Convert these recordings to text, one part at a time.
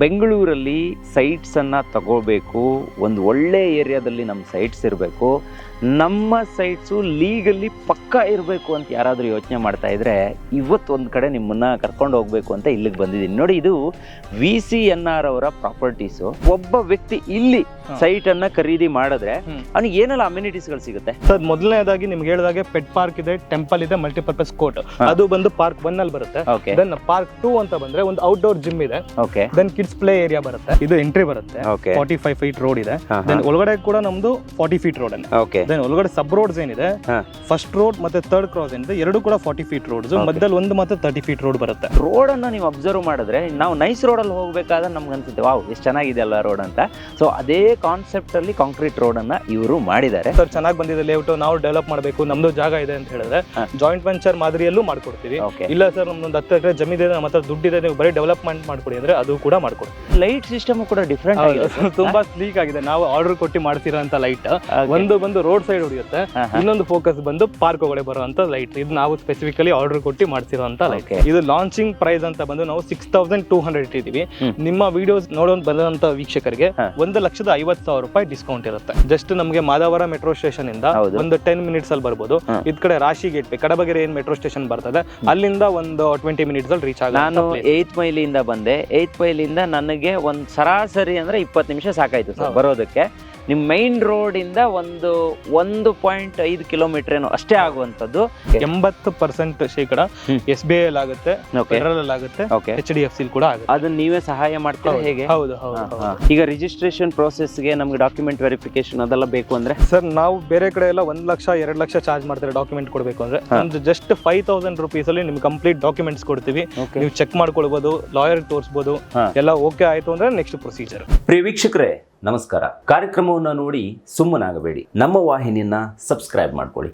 ಬೆಂಗಳೂರಲ್ಲಿ ಸೈಟ್ಸನ್ನು ತಗೋಬೇಕು, ಒಂದು ಒಳ್ಳೆ ಏರಿಯಾದಲ್ಲಿ ನಮ್ಮ ಸೈಟ್ಸ್ ಇರಬೇಕು. ನಮ್ಮ ಸೈಟ್ಸು ಲೀಗಲ್ಲಿ ಪಕ್ಕ ಇರಬೇಕು ಅಂತ ಯಾರಾದರೂ ಯೋಚನೆ ಮಾಡ್ತಾ ಇದ್ದರೆ ಇವತ್ತು ಒಂದು ಕಡೆ ನಿಮ್ಮನ್ನು ಕರ್ಕೊಂಡು ಹೋಗಬೇಕು ಅಂತ ಇಲ್ಲಿಗೆ ಬಂದಿದ್ದೀನಿ. ನೋಡಿ, ಇದು ವಿ ಸಿ ಎನ್ ಆರ್ ಅವರ ಪ್ರಾಪರ್ಟೀಸು ಒಬ್ಬ ವ್ಯಕ್ತಿ ಇಲ್ಲಿ ಹಾ. ಅನ್ನ ಖರೀದಿ ಮಾಡಿದ್ರೆ ಅವ್ನಿಗೆ ಏನೆಲ್ಲ ಅಮ್ಯುನಿಟೀಸ್ಗಳು ಸಿಗುತ್ತೆ? ಸರ್ ಮೊದಲನೇದಾಗಿ ನಿಮ್ಗೆ ಹೇಳಿದಾಗೆ ಪೆಟ್ ಪಾರ್ಕ್ ಇದೆ ಟೆಂಪಲ್ ಇದೆ ಮಲ್ಟಿಪರ್ಪಸ್ ಕೋರ್ಟ್. ಅದು ಬಂದು ಪಾರ್ಕ್ ಒನ್ ಅಲ್ಲಿ ಬರುತ್ತೆ. ಓಕೆ. ದೆನ್ ಪಾರ್ಕ್ ಟೂ ಅಂತ ಬಂದ್ರೆ ಒಂದು ಔಟ್ಡೋರ್ ಜಿಮ್ ಇದೆ. Okay. Then kids play area ಬರುತ್ತೆ. ಇದು ಎಂಟ್ರಿ ಬರುತ್ತೆ. Okay. Forty five feet road ಇದೆ ದೆನ್ ಒಳಗಡೆ ಕೂಡ ನಮ್ದು ಫಾರ್ಟಿ ಫೀಟ್ ರೋಡ್ ಅನ್ನೆ. ಓಕೆ. ದೆನ್ ಒಳಗಡೆ ಸಬ್ ರೋಡ್ಸ್ ಏನಿದೆ. ಫಸ್ಟ್ ರೋಡ್ ಮತ್ತೆ ಥರ್ಡ್ ಕ್ರಾಸ್ ಏನಿದೆ ಎರಡು ಕೂಡ ಫಾರ್ಟಿ ಫೀಟ್ ರೋಡ್ಸ್ Okay. ಮಧ್ಯದಲ್ಲಿ ಒಂದು ಮತ್ತೆ ತರ್ಟಿ ಫೀಟ್ ರೋಡ್ ಬರುತ್ತೆ. ರೋಡ್ ಅನ್ನ ನೀವು ಅಬ್ಸರ್ವ್ ಮಾಡಿದ್ರೆ ನಾವು ನೈಸ್ ರೋಡ್ ಅಲ್ಲಿ ಹೋಗಬೇಕಾದ್ರೆ ನಮ್ಗೆ ಅನ್ಸುತ್ತೆ ವಾವ್ ಎಷ್ಟು ಚೆನ್ನಾಗಿದೆ ಅಲ್ಲ ರೋಡ್ ಅಂತ. ಸೊ ಅದೇ ಕಾನ್ಸೆಪ್ಟ್ ಅಲ್ಲಿ ಕಾಂಕ್ರೀಟ್ ರೋಡ್ ಅನ್ನ ಇವರು ಮಾಡಿದ್ದಾರೆ. ಸರ್ ಚೆನ್ನಾಗಿ ಬಂದಿದೆ ಲೇಔಟ್ ನಾವು ಡೆವಲಪ್ ಮಾಡಬೇಕು. ನಮ್ದು ಜಾಗ ಇದೆ ಅಂತ ಹೇಳಿದ್ರೆ ಜಾಯಿಂಟ್ ವೆಂಚರ್ ಮಾದರಿಯಲ್ಲೂ ಮಾಡ್ಕೊಡ್ತೀವಿ. ಇಲ್ಲ ಸರ್ ನಮ್ದೊಂದು ಹತ್ತು ಎಕರೆ ಜಮೀನಿದೆ ನಮ್ಮ ಹತ್ರ ದುಡ್ಡಿದೆ ನೀವು ಬರೀ ಡೆವಲಪ್ಮೆಂಟ್ ಮಾಡ್ಕೊಡಿ ಅಂದ್ರೆ ಅದು ಕೂಡ ಮಾಡ್ಕೊಡ್ತೀವಿ. ಲೈಟ್ ಸಿಸ್ಟಮ್ ಕೂಡ ಡಿಫ್ರೆಂಟ್ ಆಗಿದೆ ತುಂಬಾ ಸ್ಲೀಕ್ ಆಗಿದೆ. ನಾವು ಆರ್ಡರ್ ಕೊಟ್ಟು ಮಾಡ್ತಿರೋ ಲೈಟ್ ಒಂದು ಬಂದು ರೋಡ್ ಸೈಡ್ ಹೊಡಿಯುತ್ತೆ. ಇನ್ನೊಂದು ಫೋಕಸ್ ಬಂದು ಪಾರ್ಕ್ ಒಳಗೆ ಬರುವಂತ ಲೈಟ್ ಇದು ನಾವು ಸ್ಪೆಸಿಫಿಕಲಿ ಆರ್ಡರ್ ಕೊಟ್ಟು ಮಾಡ್ತಿರೋಂತ ಲೈಟ್ ಇದು ಲಾಂಚಿಂಗ್ ಪ್ರೈಸ್ ಅಂತ ಬಂದು ನಾವು ಸಿಕ್ಸ್ ತೌಸಂಡ್ ಟೂ ಹಂಡ್ರೆಡ್ ಇಟ್ಟಿದೀವಿ ನಿಮ್ಮ ವಿಡಿಯೋಸ್ ನೋಡೋನ್ ಬಂದಂತ ವೀಕ್ಷಕರಿಗೆ. ಒಂದು ಲಕ್ಷದ ಐವತ್ತು ಸಾವಿರ ರೂಪಾಯಿ ಡಿಸ್ಕೌಂಟ್ ಇರುತ್ತೆ. ಜಸ್ಟ್ ನಮಗೆ ಮಾದಾವರ ಮೆಟ್ರೋ ಸ್ಟೇಷನ್ ಇಂದ ಒಂದು ಟೆನ್ ಮಿನಿಟ್ಸ್ ಅಲ್ಲಿ ಬರ್ಬೋದು. ಇದ್ ಕಡೆ ರಾಶಿ ಗೇಟ್ ಕಡಬಗೆರೆ ಏನ್ ಮೆಟ್ರೋ ಸ್ಟೇಷನ್ ಬರ್ತದೆ ಅಲ್ಲಿಂದ ಒಂದು ಟ್ವೆಂಟಿ ಮಿನಿಟ್ಸ್ ಅಲ್ಲಿ ರೀಚ್ ನಾನು ಆಗುತ್ತೆ ಏತ್ ಮೈಲಿಯಿಂದ ಬಂದೆ. ಏತ್ ಮೈಲಿಯಿಂದ ನನಗೆ ಒಂದು ಸರಾಸರಿ ಅಂದ್ರೆ ಇಪ್ಪತ್ತು ನಿಮಿಷ ಸಾಕಾಯ್ತು ಸರ್ ಬರೋದಕ್ಕೆ. ನಿಮ್ಮ ಮೈನ್ ರೋಡ್ ಇಂದ ಒಂದು ಒಂದು ಪಾಯಿಂಟ್ ಐದು ಕಿಲೋಮೀಟರ್ ಏನೋ ಅಷ್ಟೇ ಆಗುವಂತದ್ದು ಎಂಬತ್ತು ಪರ್ಸೆಂಟ್ ಶೇಕಡ. ಎಸ್ ಬಿ ಐ ಆಗುತ್ತೆ ಆಗುತ್ತೆ okay H D F C ಕೂಡ ಆಗುತ್ತೆ. ಅದನ್ನ ನೀವೇ ಸಹಾಯ ಮಾಡ್ತೀರಾ ಹೇಗೆ? ಹೌದು ಹೌದು ಹಾ, ಹೌದು. ಹಾ. ಈಗ ರಿಜಿಸ್ಟ್ರೇಷನ್ಗೆ ನಮ್ಗೆ ಡಾಕ್ಯುಮೆಂಟ್ ವೆರಿಫಿಕೇಶನ್ ಅದೆಲ್ಲ ಬೇಕು ಅಂದ್ರೆ? ಸರ್ ನಾವು ಬೇರೆ ಕಡೆ ಎಲ್ಲ ಒಂದ್ ಲಕ್ಷ ಎರಡ್ ಲಕ್ಷ ಚಾರ್ಜ್ ಮಾಡ್ತಾರೆ ಡಾಕ್ಯುಮೆಂಟ್ ಕೊಡಬೇಕು ಅಂದ್ರೆ. ಒಂದು ಜಸ್ಟ್ ಫೈವ್ ತೌಸಂಡ್ ರುಪೀಸ್ ಅಲ್ಲಿ ನಿಮ್ಗೆ ಕಂಪ್ಲೀಟ್ ಡಾಕ್ಯುಮೆಂಟ್ಸ್ ಕೊಡ್ತೀವಿ. ನೀವು ಚೆಕ್ ಮಾಡ್ಕೊಳ್ಬೋದು ಲಾಯರ್ ತೋರಿಸಬಹುದು ಹಾ. ಎಲ್ಲ ಓಕೆ ಆಯ್ತು ಅಂದ್ರೆ ನೆಕ್ಸ್ಟ್ ಪ್ರೊಸೀಜರ್ ಪ್ರಿಯ ವೀಕ್ಷಕರೇ ನಮಸ್ಕಾರ. ಕಾರ್ಯಕ್ರಮವನ್ನು ನೋಡಿ ಸುಮ್ಮನಾಗಬೇಡಿ. ನಮ್ಮ ವಾಹಿನಿಯನ್ನ ಸಬ್ಸ್ಕ್ರೈಬ್ ಮಾಡ್ಕೊಳ್ಳಿ.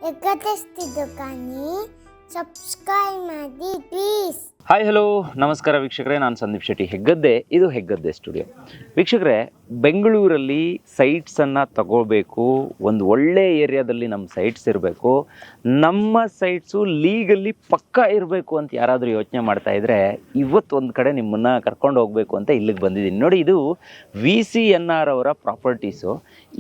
ಸಬ್ಸ್ಕ್ರೈಬ್ ಮಾಡಿ ಪ್ಲೀಸ್ ಹಾಯ್ ಹಲೋ ನಮಸ್ಕಾರ ವೀಕ್ಷಕರೇ, ನಾನು ಸಂದೀಪ್ ಶೆಟ್ಟಿ ಹೆಗ್ಗದ್ದೆ. ಇದು ಹೆಗ್ಗದ್ದೆ ಸ್ಟುಡಿಯೋ. ವೀಕ್ಷಕರೇ, ಬೆಂಗಳೂರಲ್ಲಿ ಸೈಟ್ಸನ್ನು ತಗೋಬೇಕು. ಒಂದು ಒಳ್ಳೆ ಏರಿಯಾದಲ್ಲಿ ನಮ್ಮ ಸೈಟ್ಸ್ ಇರಬೇಕು. ನಮ್ಮ ಸೈಟ್ಸು ಲೀಗಲ್ಲಿ ಪಕ್ಕ ಇರಬೇಕು ಅಂತ ಯಾರಾದರೂ ಯೋಚನೆ ಮಾಡ್ತಾ ಇದ್ದರೆ ಇವತ್ತು ಒಂದು ಕಡೆ ನಿಮ್ಮನ್ನು ಕರ್ಕೊಂಡು ಹೋಗಬೇಕು ಅಂತ ಇಲ್ಲಿಗೆ ಬಂದಿದ್ದೀನಿ. ನೋಡಿ, ಇದು ವಿ ಸಿ ಎನ್ ಆರ್ ಅವರ ಪ್ರಾಪರ್ಟೀಸು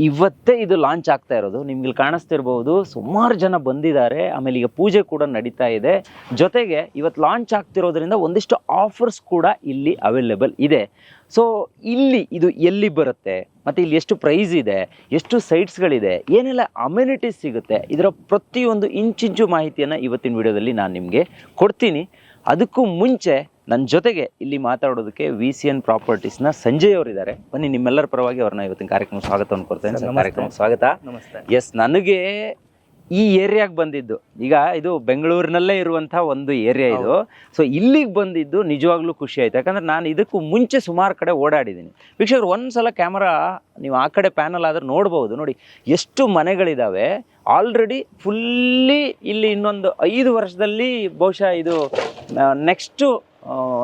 ಇವತ್ತೇ ಇದು ಲಾಂಚ್ ಆಗ್ತಾ ಇರೋದು. ನಿಮ್ಗೆ ಕಾಣಿಸ್ತಿರ್ಬೋದು ಸುಮಾರು ಜನ ಬಂದಿದ್ದಾರೆ. ಆಮೇಲೆ ಈಗ ಪೂಜೆ ಕೂಡ ನಡೀತಾ ಇದೆ. ಜೊತೆಗೆ ಇವತ್ತು ಲಾಂಚ್ ಆಗ್ತಿರೋದ್ರಿಂದ ಒಂದಿಷ್ಟು ಆಫರ್ಸ್ ಕೂಡ ಇಲ್ಲಿ ಅವೈಲೇಬಲ್ ಇದೆ. ಸೊ ಇಲ್ಲಿ ಇದು ಎಲ್ಲಿ ಬರುತ್ತೆ? ಮತ್ತು ಇಲ್ಲಿ ಎಷ್ಟು ಪ್ರೈಸ್ ಇದೆ? ಎಷ್ಟು ಸೈಟ್ಸ್ಗಳಿದೆ ಏನೆಲ್ಲ ಅಮ್ಯುನಿಟೀಸ್ ಸಿಗುತ್ತೆ? ಇದರ ಪ್ರತಿಯೊಂದು ಇಂಚಿಂಚು ಮಾಹಿತಿಯನ್ನು ಇವತ್ತಿನ ವಿಡಿಯೋದಲ್ಲಿ ನಾನು ನಿಮಗೆ ಕೊಡ್ತೀನಿ. ಅದಕ್ಕೂ ಮುಂಚೆ ನನ್ನ ಜೊತೆಗೆ ಇಲ್ಲಿ ಮಾತಾಡೋದಕ್ಕೆ ವಿ ಸಿ ಎನ್ ಪ್ರಾಪರ್ಟೀಸ್ನ ಸಂಜಯ್ ಅವರಿದ್ದಾರೆ. ಬನ್ನಿ ನಿಮ್ಮೆಲ್ಲರ ಪರವಾಗಿ ಅವ್ರನ್ನ ಇವತ್ತಿನ ಕಾರ್ಯಕ್ರಮ ಸ್ವಾಗತವನ್ನು ಕೊಡ್ತೇನೆ ಸರ್, ಕಾರ್ಯಕ್ರಮ ಸ್ವಾಗತ. ನಮಸ್ತೆ. ಎಸ್ ನನಗೆ ಈ ಏರಿಯಾಗೆ ಬಂದಿದ್ದು. ಈಗ ಇದು ಬೆಂಗಳೂರಿನಲ್ಲೇ ಇರುವಂಥ ಒಂದು ಏರಿಯಾ ಇದು. ಸೊ ಇಲ್ಲಿಗೆ ಬಂದಿದ್ದು ನಿಜವಾಗ್ಲೂ ಖುಷಿ ಆಯ್ತು. ಯಾಕಂದ್ರೆ ನಾನು ಇದಕ್ಕೂ ಮುಂಚೆ ಸುಮಾರು ಕಡೆ ಓಡಾಡಿದ್ದೀನಿ. ವೀಕ್ಷಕರು ಒಂದ್ಸಲ ಕ್ಯಾಮರಾ ನೀವು ಆ ಕಡೆ ಪ್ಯಾನಲ್ ಆದರೆ ನೋಡ್ಬೋದು. ನೋಡಿ ಎಷ್ಟು ಮನೆಗಳಿದ್ದಾವೆ ಆಲ್ರೆಡಿ ಫುಲ್ಲಿ ಇಲ್ಲಿ ಇನ್ನೊಂದು ಐದು ವರ್ಷದಲ್ಲಿ ಬಹುಶಃ ಇದು ನೆಕ್ಸ್ಟು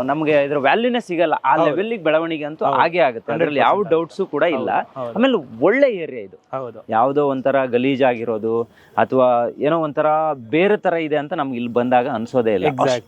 ನಮಗೆ ಇದ್ರ ವ್ಯಾಲ್ಯೂನೇ ಸಿಗಲ್ಲ. ಆ. ಲೆವೆಲ್ಗೆ ಬೆಳವಣಿಗೆ ಅಂತೂ ಹಾಗೆ ಆಗೇ ಆಗುತ್ತೆ. ಅದರಲ್ಲಿ ಯಾವ 100% ಡೌಟ್ಸು ಕೂಡ ಇಲ್ಲ. ಆಮೇಲೆ ಒಳ್ಳೆ ಏರಿಯಾ ಇದು. ಯಾವುದೋ ಒಂಥರ ಗಲೀಜಾಗಿರೋದು ಅಥವಾ ಏನೋ ಒಂಥರ ಬೇರೆ ತರ ಇದೆ ಅಂತ ನಮ್ಗೆ ಇಲ್ಲಿ ಬಂದಾಗ ಅನ್ಸೋದೇ ಇಲ್ಲ.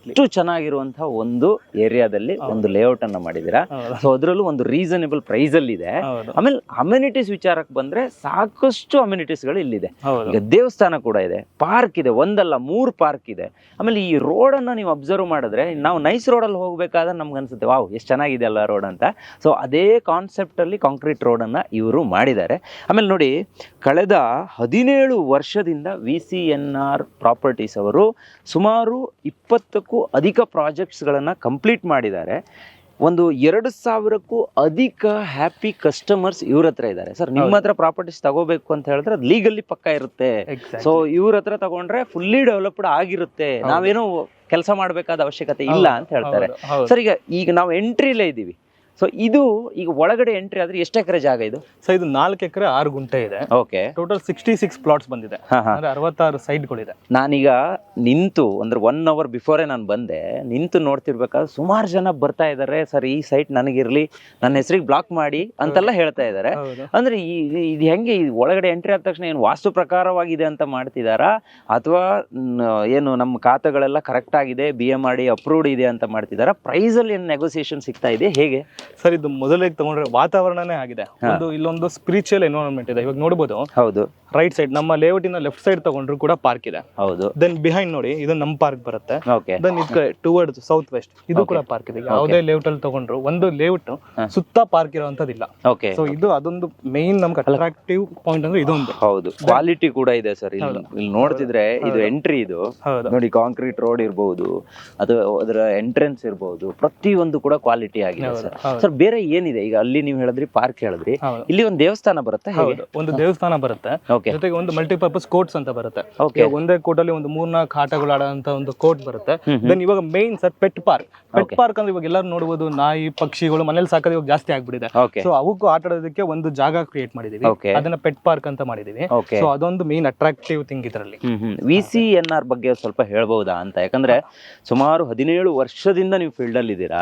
ಅಷ್ಟು ಚೆನ್ನಾಗಿರುವಂತಹ ಒಂದು ಏರಿಯಾದಲ್ಲಿ ಒಂದು ಲೇಔಟ್ ಅನ್ನ ಮಾಡಿದೀರಾ. ಸೊ ಅದರಲ್ಲೂ ಒಂದು ರೀಸನೇಬಲ್ ಪ್ರೈಸ್ ಅಲ್ಲಿ ಇದೆ. ಆಮೇಲೆ ಅಮ್ಯುನಿಟೀಸ್ ವಿಚಾರಕ್ಕೆ ಬಂದ್ರೆ ಸಾಕಷ್ಟು ಅಮ್ಯುನಿಟೀಸ್ಗಳು ಇಲ್ಲಿದೆ. ಈಗ ದೇವಸ್ಥಾನ ಕೂಡ ಇದೆ. ಪಾರ್ಕ್ ಇದೆ. ಒಂದಲ್ಲ ಮೂರು ಪಾರ್ಕ್ ಇದೆ. ಆಮೇಲೆ ಈ ರೋಡ್ ಅನ್ನ ನೀವು ಅಬ್ಸರ್ವ್ ಮಾಡಿದ್ರೆ ನಾವು ನೈಸ್ ರೋಡ್ ಅಲ್ಲಿ ಹೋಗಬೇಕಾದ್ರೆ ನಮ್ಗೆ ಅನ್ಸುತ್ತೆ, ವಾವ್, ಎಷ್ಟು ಚೆನ್ನಾಗಿದೆ ಅಲ್ಲ ರೋಡ್ ಅಂತ. ಸೊ ಅದೇ ಕಾನ್ಸೆಪ್ಟಲ್ಲಿ ಕಾಂಕ್ರೀಟ್ ರೋಡನ್ನು ಇವರು ಮಾಡಿದ್ದಾರೆ. ಆಮೇಲೆ ನೋಡಿ, ಕಳೆದ ಹದಿನೇಳು ವರ್ಷದಿಂದ V C N R properties ಅವರು ಸುಮಾರು ಇಪ್ಪತ್ತಕ್ಕೂ ಅಧಿಕ ಪ್ರಾಜೆಕ್ಟ್ಸ್ಗಳನ್ನು ಕಂಪ್ಲೀಟ್ ಮಾಡಿದ್ದಾರೆ. ಒಂದು ಎರಡು ಸಾವಿರಕ್ಕೂ ಅಧಿಕ ಹ್ಯಾಪಿ ಕಸ್ಟಮರ್ಸ್ ಇವ್ರ ಹತ್ರ ಇದ್ದಾರೆ ಸರ್ ನಿಮ್ಮ ಹತ್ರ ಪ್ರಾಪರ್ಟೀಸ್ ತಗೋಬೇಕು ಅಂತ ಹೇಳಿದ್ರೆ ಅದು ಲೀಗಲಿ ಪಕ್ಕ ಇರುತ್ತೆ. ಸೊ ಇವ್ರ ಹತ್ರ ತಗೊಂಡ್ರೆ ಫುಲ್ಲಿ ಡೆವಲಪ್ಡ್ ಆಗಿರುತ್ತೆ. ನಾವೇನೋ ಕೆಲಸ ಮಾಡಬೇಕಾದ ಅವಶ್ಯಕತೆ ಇಲ್ಲ ಅಂತ ಹೇಳ್ತಾರೆ. ಸರ್ ಈಗ ಈಗ ನಾವು ಎಂಟ್ರಿಲೇ ಇದ್ದೀವಿ ಸೊ ಇದು ಈಗ ಒಳಗಡೆ ಎಂಟ್ರಿ ಆದ್ರೆ ಎಷ್ಟು ಎಕರೆ ಜಾಗ ಇದು? ಸೊ ಇದು ನಾಲ್ಕು ಎಕರೆ ಆರು ಗುಂಟೆ ಇದೆ. Okay total sixty six plots ಬಂದಿದೆ ಅಂದ್ರೆ ಅರವತ್ತಾರು ಸೈಟ್ಗಳಿದೆ ನಾನೀಗ ನಿಂತು ಅಂದ್ರೆ ಒನ್ ಅವರ್ ಬಿಫೋರೇ ನಾನು ಬಂದೆ ನಿಂತು ನೋಡ್ತಿರ್ಬೇಕಾದ್ರೆ ಸುಮಾರು ಜನ ಬರ್ತಾ ಇದ್ದಾರೆ ಸರ್ ಈ ಸೈಟ್ ನನಗಿರ್ಲಿ ನನ್ನ ಹೆಸರಿಗೆ ಬ್ಲಾಕ್ ಮಾಡಿ ಅಂತೆಲ್ಲ ಹೇಳ್ತಾ ಇದ್ದಾರೆ ಅಂದ್ರೆ ಈ ಈ- ಇದು ಹೆಂಗೆ ಇದು ಒಳಗಡೆ ಎಂಟ್ರಿ ಆದ ತಕ್ಷಣ ಏನು ವಾಸ್ತು ಪ್ರಕಾರವಾಗಿದೆ ಅಂತ ಮಾಡ್ತಿದಾರಾ? ಅಥವಾ ಏನು ನಮ್ಮ ಖಾತೆಗಳೆಲ್ಲ ಕರೆಕ್ಟ್ ಆಗಿದೆ B M R D approved ಇದೆ ಅಂತ ಮಾಡ್ತಿದಾರಾ? ಪ್ರೈಸಲ್ಲಿ ಏನು ನೆಗೋಸಿಯೇಷನ್ ಸಿಗ್ತಾ ಇದೆ? ಹೇಗೆ? ಸರ್ ಇದು ಮೊದಲಿಗೆ ತಗೊಂಡ್ರೆ ವಾತಾವರಣನೇ ಆಗಿದೆ. ಒಂದು ಇಲ್ಲೊಂದು ಸ್ಪಿರಿಚುವಲ್ ಎನ್ವೈರನ್ಮೆಂಟ್ ಇದೆ. ಇವಾಗ ನೋಡಬಹುದು ಹೌದು. ರೈಟ್ ಸೈಡ್ ನಮ್ಮ ಲೇಔಟ್ ಇಂದ ಲೆಫ್ಟ್ ಸೈಡ್ ತಗೊಂಡ್ರು ಕೂಡ ಪಾರ್ಕ್ ಇದೆ. ಹೌದು. ದೆನ್ ಬಿಹೈಂಡ್ ನೋಡಿ ಇದು ನಮ್ಮ ಪಾರ್ಕ್ ಬರುತ್ತೆ. ದೆನ್ ಇದ್ ಟುವರ್ಡ್ಸ್ ಸೌತ್ ವೆಸ್ಟ್ ಇದು ಕೂಡ ಪಾರ್ಕ್ ಇದೆ. ಯಾವುದೇ ಲೇಔಟ್ ಅಲ್ಲಿ ತಗೊಂಡ್ರು ಒಂದು ಲೇಔಟ್ ಸುತ್ತ ಪಾರ್ಕ್ ಇರುವಂತದಿಲ್ಲ ಓಕೆ ಸೊ ಇದು ಅದೊಂದು ಮೇನ್ ನಮ್ಗೆ ಅಟ್ರಾಕ್ಟಿವ್ ಪಾಯಿಂಟ್ ಅಂದ್ರೆ ಇದೊಂದು ಹೌದು. ಕ್ವಾಲಿಟಿ ಕೂಡ ಇದೆ ಸರ್. ಇಲ್ಲಿ ಇಲ್ಲಿ ನೋಡ್ತಿದ್ರೆ ಇದು ಎಂಟ್ರಿ ಇದು. ನೋಡಿ ಕಾಂಕ್ರೀಟ್ ರೋಡ್ ಇರಬಹುದು ಅಥವಾ ಅದರ ಎಂಟ್ರೆನ್ಸ್ ಇರಬಹುದು ಪ್ರತಿಯೊಂದು ಕೂಡ ಕ್ವಾಲಿಟಿ ಆಗಿದೆ ಸರ್. ಸರ್ ಬೇರೆ ಏನಿದೆ? ಈಗ ಅಲ್ಲಿ ನೀವು ಹೇಳಿದ್ರಿ ಪಾರ್ಕ್ ಹೇಳಿದ್ರಿ. ಇಲ್ಲಿ ಒಂದು ದೇವಸ್ಥಾನ ಬರುತ್ತೆ ಹೌದು ಒಂದು ದೇವಸ್ಥಾನ ಬರುತ್ತೆ. ಜೊತೆಗೆ ಒಂದು ಮಲ್ಟಿಪರ್ಪಸ್ ಕೋರ್ಟ್ಸ್ ಅಂತ ಬರುತ್ತೆ. ಒಂದೇ ಕೋರ್ಟ್ ಅಲ್ಲಿ ಒಂದು ಮೂರ್ನಾಲ್ಕು ಆಟಗಳು ಆಡೋಂತ ಒಂದು ಕೋರ್ಟ್ ಬರುತ್ತೆ. ದೆನ್ ಇವಾಗ main sir pet park pet park ಅಂದ್ರೆ ಇವಾಗ ಎಲ್ಲರೂ ನೋಡಬಹುದು ನಾಯಿ ಪಕ್ಷಿಗಳು ಮನೇಲಿ ಸಾಕೋದು ಇವಾಗ ಜಾಸ್ತಿ ಆಗ್ಬಿಟ್ಟಿದೆ. ಸೊ ಅವಕ್ಕೂ ಆಟ ಆಡೋದಕ್ಕೆ ಒಂದು ಜಾಗ ಕ್ರಿಯೇಟ್ ಮಾಡಿದೀವಿ. ಅದನ್ನ ಪೆಟ್ ಪಾರ್ಕ್ ಅಂತ ಮಾಡಿದೀವಿ. ಸೊ ಅದೊಂದು ಮೇನ್ ಅಟ್ರಾಕ್ಟಿವ್ ಥಿಂಗ್ ಇದರಲ್ಲಿ. ವಿ ಸಿ ಎನ್ ಆರ್ ಬಗ್ಗೆ ಸ್ವಲ್ಪ ಹೇಳ್ಬಹುದಾ ಅಂತ? ಯಾಕಂದ್ರೆ ಸುಮಾರು ಹದಿನೇಳು ವರ್ಷದಿಂದ ನೀವು ಫೀಲ್ಡ್ ಅಲ್ಲಿ ಇದ್ದೀರಾ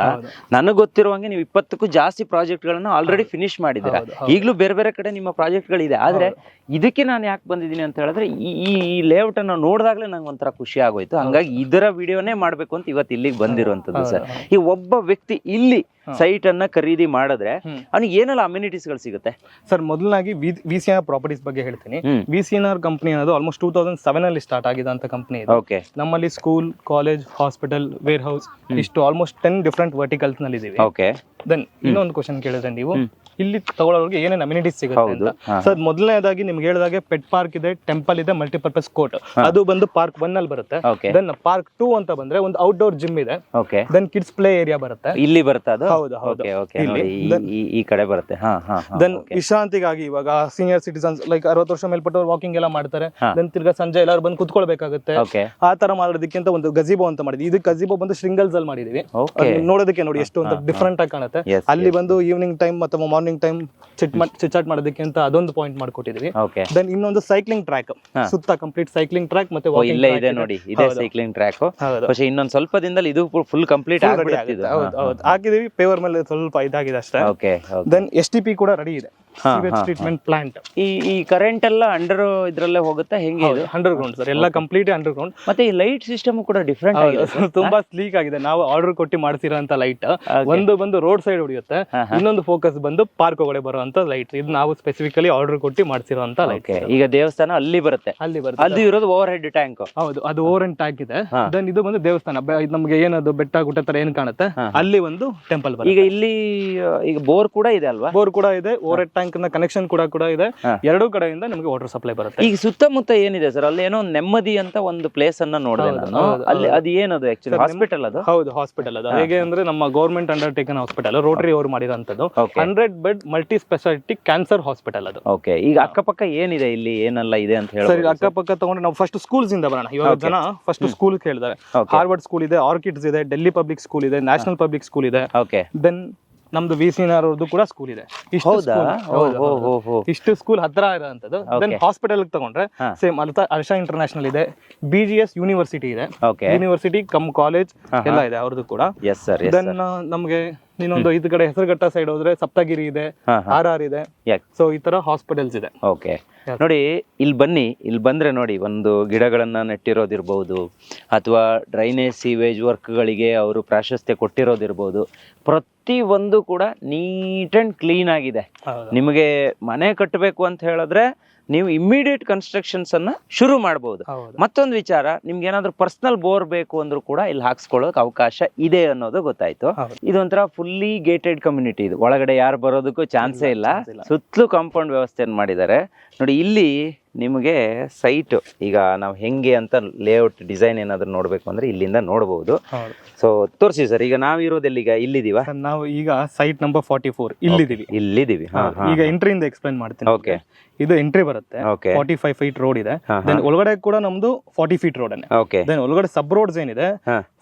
ನನಗೆ ಗೊತ್ತಿರುವಂಗೆ ನೀವು ಇಪ್ಪತ್ತಕ್ಕೂ ಜಾಸ್ತಿ ಪ್ರಾಜೆಕ್ಟ್ ಗಳನ್ನ ಆಲ್ರೆಡಿ ಫಿನಿಶ್ ಮಾಡಿದ್ದೀರಾ. ಈಗಲೂ ಬೇರೆ ಬೇರೆ ಕಡೆ ನಿಮ್ಮ ಪ್ರಾಜೆಕ್ಟ್ ಗಳಿದೆ ಆದ್ರೆ ಇದಕ್ಕೆ ನಾನು ಯಾಕೆ ಬಂದಿದ್ದೀನಿ ಅಂತ ಹೇಳಿದ್ರೆ ಈ ಈ ಲೇಔಟ್ ಅನ್ನು ನೋಡಿದಾಗಲೇ ನಂಗೆ ಒಂಥರ ಖುಷಿ ಆಗೋಯ್ತು. ಹಂಗಾಗಿ ಇದರ ವಿಡಿಯೋನೇ ಮಾಡಬೇಕು ಅಂತ ಇವತ್ತು ಇಲ್ಲಿಗೆ ಬಂದಿರುವಂತದ್ದು ಸರ್. ಈ ಒಬ್ಬ ವ್ಯಕ್ತಿ ಇಲ್ಲಿ ಸೈಟ್ ಅನ್ನ ಖರೀದಿ ಮಾಡಿದ್ರೆ ಅವ್ನಿಗೆ ಏನೆಲ್ಲ ಅಮ್ಯುನಿಟೀಸ್ಗಳು ಸಿಗುತ್ತೆ? ಸರ್ ಮೊದಲನಾಗಿ ವಿ ಸಿ ಆರ್ ಪ್ರಾಪರ್ಟೀಸ್ ಬಗ್ಗೆ ಹೇಳ್ತೀನಿ. ವಿ ಸಿ ಆರ್ ಕಂಪನಿ ಅನ್ನೋದು ಆಲ್ಮೋಸ್ಟ್ ಟೂ ತೌಸಂಡ್ ಸೆವೆನ್ ಅಲ್ಲಿ ಸ್ಟಾರ್ಟ್ ಆಗಿದಂತ ಕಂಪನಿ ಇದೆ. ಓಕೆ ನಮ್ಮಲ್ಲಿ school college hospital warehouse ಇಷ್ಟು ಆಲ್ಮೋಸ್ಟ್ ಟೆನ್ ಡಿಫ್ರೆಂಟ್ ವರ್ಟಿಕಲ್ಸ್ನಲ್ಲಿ ಇದೀವಿ ಓಕೆ ದೆನ್ ಇನ್ನೊಂದು ಕ್ವಶನ್ ಕೇಳಿದ್ರೆ ನೀವು ಇಲ್ಲಿ ತಗೊಳ್ಳೋರಿಗೆ ಏನೇನು ಅಮ್ಯುನಿಟೀಸ್ ಸಿಗುತ್ತೆ ಅಂತ. ಸರ್ ಮೊದಲನೇದಾಗಿ ನಿಮ್ಗೆ ಹೇಳಿದಾಗೆ ಪೆಟ್ ಪಾರ್ಕ್ ಇದೆ ಟೆಂಪಲ್ ಇದೆ ಮಲ್ಟಿಪರ್ಪಸ್ ಕೋರ್ಟ್ ಅದು ಬಂದು ಪಾರ್ಕ್ ಒನ್ ಅಲ್ಲಿ ಬರುತ್ತೆ. ದೆನ್ ಪಾರ್ಕ್ ಟೂ ಅಂತ ಬಂದ್ರೆ ಒಂದು ಔಟ್ಡೋರ್ ಜಿಮ್ ಇದೆ. Okay then kids play area ಬರುತ್ತೆ. ಇಲ್ಲಿ ಬರುತ್ತೆ ಅದು? ಹೌದು ಈ ಕಡೆ ಬರುತ್ತೆ. ದೆನ್ ವಿಶ್ರಾಂತಿಗಾಗಿ ಇವಾಗ ಸೀನಿಯರ್ ಸಿಟಿಸನ್ಸ್ ಲೈಕ್ ಅರವತ್ತು ವರ್ಷ ಮೇಲ್ಪಟ್ಟವ್ರು ವಾಕಿಂಗ್ ಎಲ್ಲ ಮಾಡ್ತಾರೆ. ದೆನ್ ತಿರ್ಗಾ ಸಂಜೆ ಎಲ್ಲರೂ ಬಂದು ಕುತ್ಕೊಳ್ಬೇಕಾಗುತ್ತೆ. ಆ ತರ ಮಾಡೋದಕ್ಕಿಂತ ಒಂದು ಗಜಿಬೋ ಅಂತ ಮಾಡಿದ್ವಿ. ಇದು ಗಜಿಬೋ ಬಂದು ಶೃಂಗಲ್ಸ್ ಅಲ್ಲಿ ಮಾಡಿದೀವಿ. ನೋಡೋದಕ್ಕೆ ನೋಡಿ ಎಷ್ಟು ಅಂತ ಡಿಫ್ರೆಂಟ್ ಆಗಿ ಕಾಣುತ್ತೆ. ಅಲ್ಲಿ ಬಂದು ಈವ್ನಿಂಗ್ ಟೈಮ್ ಅಥವಾ ಮಾರ್ನಿಂಗ್ ಟೈಮ್ ಚಿಟ್ ಮಾಡೋದಕ್ಕೆ ಅಂತ ಅದೊಂದು ಪಾಯಿಂಟ್ ಮಾಡ್ಕೊಟ್ಟಿದೀವಿ. ದೆನ್ ಇನ್ನೊಂದು ಸೈಕ್ಲಿಂಗ್ ಟ್ರ್ಯಾಕ್ ಸುತ್ತ ಕಂಪ್ಲೀಟ್ ಸೈಕ್ಲಿಂಗ್ ಟ್ರ್ಯಾಕ್ ಮತ್ತೆ ಇಲ್ಲೇ ಇದೆ ನೋಡಿ ಇದೆ ಸೈಕ್ಲಿಂಗ್ ಟ್ರ್ಯಾಕ್ ಇನ್ನೊಂದು ಸ್ವಲ್ಪ ದಿನದಲ್ಲಿ ಇದು ಫುಲ್ ಕಂಪ್ಲೀಟ್ ಆಗಿದೆ ಹಾಕಿದೀವಿ ಪೇವರ್ ಮೇಲೆ ಸ್ವಲ್ಪ ಇದಾಗಿದೆ ಅಷ್ಟೇ. Okay then S T P ಕೂಡ ರೆಡಿ ಇದೆ. ಟ್ರೀಟ್ಮೆಂಟ್ ಪ್ಲಾಂಟ್ ಈ ಈ ಕರೆಂಟ್ ಎಲ್ಲ ಅಂಡರ್ ಇದ್ರಲ್ಲೇ ಹೋಗುತ್ತೆ? ಹೆಂಗೆ ಇದು? ಅಂಡರ್ ಗ್ರೌಂಡ್ ಸರ್ ಎಲ್ಲ ಕಂಪ್ಲೀಟ್ ಅಂಡರ್ ಗ್ರೌಂಡ್ ಮತ್ತೆ ಈ ಲೈಟ್ ಸಿಸ್ಟಮ್ ಕೂಡ ಡಿಫ್ರೆಂಟ್ ಆಗಿದೆ ತುಂಬಾ ಸ್ಲೀಕ್ ಆಗಿದೆ. ನಾವು ಆರ್ಡರ್ ಕೊಟ್ಟು ಮಾಡ್ಸಿರೋಂತ ಲೈಟ್ ಒಂದು ಬಂದು ರೋಡ್ ಸೈಡ್ ಹೊಡಿಯುತ್ತೆ. ಇನ್ನೊಂದು ಫೋಕಸ್ ಬಂದು ಪಾರ್ಕ್ ಒಳಗಡೆ ಬರುವಂತ ಲೈಟ್ ಇದು ನಾವು ಸ್ಪೆಸಿಫಿಕಲಿ ಆರ್ಡರ್ ಕೊಟ್ಟು ಮಾಡ್ಸಿರೋಂತ ಲೈಟ್ ಈಗ ದೇವಸ್ಥಾನ ಅಲ್ಲಿ ಬರುತ್ತೆ. ಅಲ್ಲಿ ಬರುತ್ತೆ ಅದು ಇರೋದು ಓವರ್ ಹೆಡ್ ಟ್ಯಾಂಕ್ ಹೌದು ಅದು ಓವರ್ ಅಂಡ್ ಟ್ಯಾಂಕ್ ಇದೆ ದೆನ್ ಇದು ಬಂದು ದೇವಸ್ಥಾನ. ನಮ್ಗೆ ಏನದು ಬೆಟ್ಟ ಗುಟ್ಟ ತರ ಏನ್ ಕಾಣುತ್ತೆ? ಅಲ್ಲಿ ಒಂದು ಟೆಂಪಲ್ ಈಗ ಇಲ್ಲಿ ಈಗ ಬೋರ್ ಕೂಡ ಇದೆ ಅಲ್ವಾ? ಬೋರ್ ಕೂಡ ಇದೆ ಓವರ್ ಹೆಡ್ ಟ್ಯಾಂಕ್ನ ಕನೆಕ್ಷನ್ ಕೂಡ ಕೂಡ ಇದೆ. ಎರಡೂ ಕಡೆಯಿಂದ ನಿಮಗೆ ವಾಟರ್ ಸಪ್ಲೈ ಬರುತ್ತೆ. ಈಗ ಸುತ್ತಮುತ್ತ ಏನಿದೆ ಸರ್ ಅಲ್ಲಿ ಏನೋ ನೆಮ್ಮದಿ ಅಂತ ಒಂದು ಪ್ಲೇಸ್ ಅನ್ನ ನೋಡಿದೆ ನಾನು. ಅಲ್ಲಿ ಅದು ಏನದು ಆಕ್ಚುಲಿ ಹಾಸ್ಪಿಟಲ್ ಅದು? ಹೌದು ಹಾಸ್ಪಿಟಲ್ ಅದು. ಹೇಗೆ ಅಂದ್ರೆ ನಮ್ಮ ಗೌರ್ಮೆಂಟ್ ಅಂಡರ್ಟೇಕನ್ ಹಾಸ್ಪಿಟಲ್ ರೋಟರಿ ಅವರು ಮಾಡಿರೋಂಥದ್ದು. Okay. Hundred bed multi speciality cancer hospital ಅದು. ಓಕೆ ಈಗ ಅಕ್ಕಪಕ್ಕ ಏನಿದೆ ಇಲ್ಲಿ? ಏನೆಲ್ಲ ಇದೆ ಅಂತ ಹೇಳಿ ಸರ್ ಅಕ್ಕಪಕ್ಕ ತಗೊಂಡ್ರೆ ನಾವು ಫಸ್ಟ್ ಸ್ಕೂಲ್ಸ್ ಇಂದ ಬರೋಣ. ಇವಾಗ ಜನ ಫಸ್ಟ್ ಸ್ಕೂಲ್ ಕೇಳಿದ್ದಾರೆ ಹಾರ್ವರ್ಡ್ ಸ್ಕೂಲ್ ಇದೆ ಆರ್ಕಿಡ್ಸ್ ಇದೆ ಡೆಲ್ಲಿ ಪಬ್ಲಿಕ್ ಸ್ಕೂಲ್ ಇದೆ ನ್ಯಾಷನಲ್ ಪಬ್ಲಿಕ್ ಸ್ಕೂಲ್ ಇದೆ. ಓಕೆ ದೆನ್ ನಮ್ದು ವಿ ಸಿ ಅವ್ರದ್ದು ಕೂಡ ಸ್ಕೂಲ್ ಇದೆ. ಇಷ್ಟು ಹೌದಾ? school- ಹೌದು, ಓ ಹೌದು. ಹೋ ಹೋ ಇಷ್ಟು ಸ್ಕೂಲ್ ಹತ್ರ ಇರೋಂಥದ್ದು. ದೆನ್ ಹಾಸ್ಪಿಟಲ್ ತಗೊಂಡ್ರೆ ಸೇಮ್ ಅಲ್ತಾ ಅರ್ಷಾ ಇಂಟರ್ನ್ಯಾಷನಲ್ ಇದೆ. ಬಿ ಜಿ ಎಸ್ ಯೂನಿವರ್ಸಿಟಿ ಇದೆ. ಯೂನಿವರ್ಸಿಟಿ ಕಮ್ ಕಾಲೇಜ್ ಎಲ್ಲ ಇದೆ ಅವ್ರದ್ದು ಕೂಡ. ದೆನ್ ನಮಗೆ ಇನ್ನೊಂದು ಇದ್ ಕಡೆ ಹೆಸರುಘಟ್ಟ ಸೈಡ್ ಹೋದ್ರೆ ಸಪ್ತಗಿರಿ ಇದೆ ಹಾ, ಆರ್ ಆರ್ ಇದೆ. ಯಾಕೆ ಸೊ ಈ ತರ ಹಾಸ್ಪಿಟಲ್ಸ್ ಇದೆ. ಓಕೆ ನೋಡಿ ಇಲ್ಲಿ ಬನ್ನಿ ಇಲ್ಲಿ ಬಂದ್ರೆ ನೋಡಿ ಒಂದು ಗಿಡಗಳನ್ನ ನೆಟ್ಟಿರೋದಿರ್ಬೋದು ಅಥವಾ ಡ್ರೈನೇಜ್ ಸೀವೇಜ್ ವರ್ಕ್ಗಳಿಗೆ ಅವರು ಪ್ರಾಶಸ್ತ್ಯ ಕೊಟ್ಟಿರೋದಿರ್ಬೋದು. ಪ್ರತಿ ಒಂದು ಕೂಡ ನೀಟ್ ಅಂಡ್ ಕ್ಲೀನ್ ಆಗಿದೆ. ನಿಮಗೆ ಮನೆ ಕಟ್ಟಬೇಕು ಅಂತ ಹೇಳಿದ್ರೆ ನೀವು ಇಮ್ಮಿಡಿಯೇಟ್ ಕನ್ಸ್ಟ್ರಕ್ಷನ್ಸ್ ಅನ್ನ ಶುರು ಮಾಡಬಹುದು ಹೌದು. ಮತ್ತೊಂದು ವಿಚಾರ ನಿಮ್ಗೆ ಏನಾದ್ರು ಪರ್ಸನಲ್ ಬೋರ್ ಬೇಕು ಅಂದ್ರೂ ಕೂಡ ಇಲ್ಲಿ ಹಾಕ್ಸ್ಕೊಳ್ಳೋಕೆ ಅವಕಾಶ ಇದೆ ಅನ್ನೋದು ಗೊತ್ತಾಯ್ತು. ಇದೊಂಥರ ಫುಲ್ಲಿ ಗೇಟೆಡ್ ಕಮ್ಯುನಿಟಿ ಇದು. ಒಳಗಡೆ ಯಾರು ಬರೋದಕ್ಕೂ ಚಾನ್ಸೇ ಇಲ್ಲ ಸುತ್ತಲೂ ಕಾಂಪೌಂಡ್ ವ್ಯವಸ್ಥೆಯನ್ನು ಮಾಡಿದ್ದಾರೆ. ನೋಡಿ ಇಲ್ಲಿ ನಿಮಗೆ ಸೈಟ್ ಈಗ ನಾವು ಹೆಂಗೆ ಅಂತ ಲೇಔಟ್ ಡಿಸೈನ್ ಏನಾದ್ರು ನೋಡ್ಬೇಕು ಅಂದ್ರೆ ಇಲ್ಲಿಂದ ನೋಡಬಹುದು ಹೌದು. ಸೊ ತೋರಿಸಿ ಸರ್ ಈಗ ನಾವು ಈಗ? ಇಲ್ಲಿದೀವ ಸರ್, ನಾವು ಈಗ ಸೈಟ್ ನಂಬರ್ ಫಾರ್ಟಿ ಫೋರ್ ಇಲ್ಲಿದ್ದೀವಿ. ಹಾ ಈಗ ಎಂಟ್ರಿಯಿಂದ ಎಕ್ಸ್ಪ್ಲೈನ್ ಮಾಡ್ತೀನಿ. ಓಕೆ. ಇದು ಎಂಟ್ರಿ ಬರುತ್ತೆ. ಫಾರ್ಟಿ ಫೈವ್ ಫೀಟ್ ರೋಡ್ ಇದೆ. ದೆನ್ ಒಳಗಡೆ ಕೂಡ ನಮ್ದು ಫಾರ್ಟಿ ಫೀಟ್ ರೋಡ್ ದೆನ್ ಒಳಗಡೆ ಸಬ್ ರೋಡ್ಸ್ ಏನಿದೆ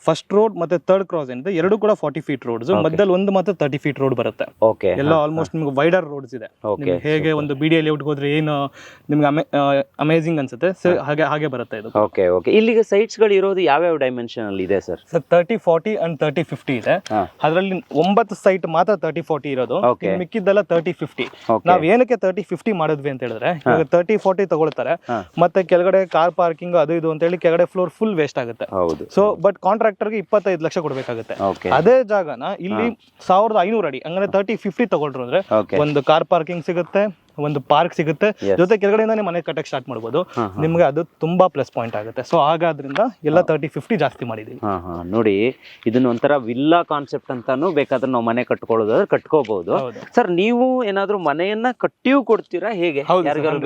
ಫಸ್ಟ್ ರೋಡ್ ಮತ್ತೆ ಥರ್ಡ್ ಕ್ರಾಸ್ ಏನಿದೆ ಎರಡು ಕೂಡ ಫಾರ್ಟಿ ಫೀಟ್ ರೋಡ್ಸ್ ಮಧ್ಯದಲ್ಲಿ ಒಂದು ಮತ್ತೆ ತರ್ಟಿ ಫೀಟ್ ರೋಡ್ ಬರುತ್ತೆ. ಎಲ್ಲ ಆಲ್ಮೋಸ್ಟ್ ನಿಮ್ಗೆ ವೈಡರ್ ರೋಡ್ಸ್ ಇದೆ. ಹೇಗೆ ಒಂದು ಬಿ ಡಿ ಔಟ್ ಹೋದ್ರೆ ಏನು ನಿಮ್ಗೆ ಅಮೇಜಿಂಗ್ ಅನ್ಸುತ್ತೆ. ಹಾಗೆ ಹಾಗೆ ಬರುತ್ತೆ ಇದು. ಓಕೆ ಓಕೆ ಇಲ್ಲಿಗೆ ಸೈಟ್ಸ್ಗಳು ಇರೋದು ಯಾವ್ಯಾವ ಡೈಮೆನ್ಷನ್ ಅಲ್ಲಿ ಇದೆ sir sir thirty forty and thirty fifty ಇದೆ. ಅದರಲ್ಲಿ ಒಂಬತ್ತು ಸೈಟ್ ಮಾತ್ರ ತರ್ಟಿ ಫಾರ್ಟಿ ಇರೋದು. ಮಿಕ್ಕಿದ್ದೆಲ್ಲ ತರ್ಟಿ ಫಿಫ್ಟಿ ನಾವ್ ಏನಕ್ಕೆ ತರ್ಟಿ ಫಿಫ್ಟಿ ಮಾಡಿದ್ವಿ ಅಂತ ಹೇಳಿದ್ರೆ ಇವಾಗ ಇವಾಗ ತರ್ಟಿ ಫೋರ್ಟಿ ತಗೊಳ್ತಾರೆ. ಮತ್ತೆ ಕೆಳಗಡೆ ಕಾರ್ ಪಾರ್ಕಿಂಗ್ ಅದು ಇದು ಅಂತ ಹೇಳಿ ಕೆಳಗಡೆ ಫ್ಲೋರ್ ಫುಲ್ ವೇಸ್ಟ್ ಆಗುತ್ತೆ. ಹೌದು. ಸೊ ಬಟ್ ಕಾಂಟ್ರಾಕ್ಟರ್ಗೆ ಇಪ್ಪತ್ತೈದು ಲಕ್ಷ ಕೊಡಬೇಕಾಗುತ್ತೆ. ಅದೇ ಜಾಗನ ಇಲ್ಲಿ ಸಾವಿರದ ಐನೂರು ಅಡಿ ಹಂಗಂದ್ರೆ ತರ್ಟಿ ಫಿಫ್ಟಿ ತಗೊಳ್ರು ಅಂದ್ರೆ ಒಂದು ಕಾರ್ ಪಾರ್ಕಿಂಗ್ ಸಿಗುತ್ತೆ. ಒಂದು ಪಾರ್ಕ್ ಸಿಗುತ್ತೆ. ಜೊತೆ ಕೆಳಗಡೆಯಿಂದ ನೀವು ಮನೆ ಕಟ್ಟಕ್ಕೆ ಸ್ಟಾರ್ಟ್ ಮಾಡ್ಬೋದು. ನಿಮ್ಗೆ ಅದು ತುಂಬಾ ಪ್ಲಸ್ ಪಾಯಿಂಟ್ ಆಗುತ್ತೆ. ಸೊ ಹಾಗಾದ್ರಿಂದ ಎಲ್ಲ ತರ್ಟಿ ಫಿಫ್ಟಿ ಜಾಸ್ತಿ ಮಾಡಿದೀವಿ ನೋಡಿ ಇದನ್ನ ಒಂಥರ ವಿಲ್ಲಾ ಕಾನ್ಸೆಪ್ಟ್ ಅಂತಾನು ಬೇಕಾದ್ರೆ ನಾವು ಮನೆ ಕಟ್ಕೊಳ್ಳೋದಾದ್ರೆ ಕಟ್ಕೋಬಹುದು ಸರ್ ನೀವು ಏನಾದ್ರೂ ಮನೆಯನ್ನ ಕಟ್ಟಿಯೂ ಕೊಡ್ತೀರಾ? ಹೇಗೆ?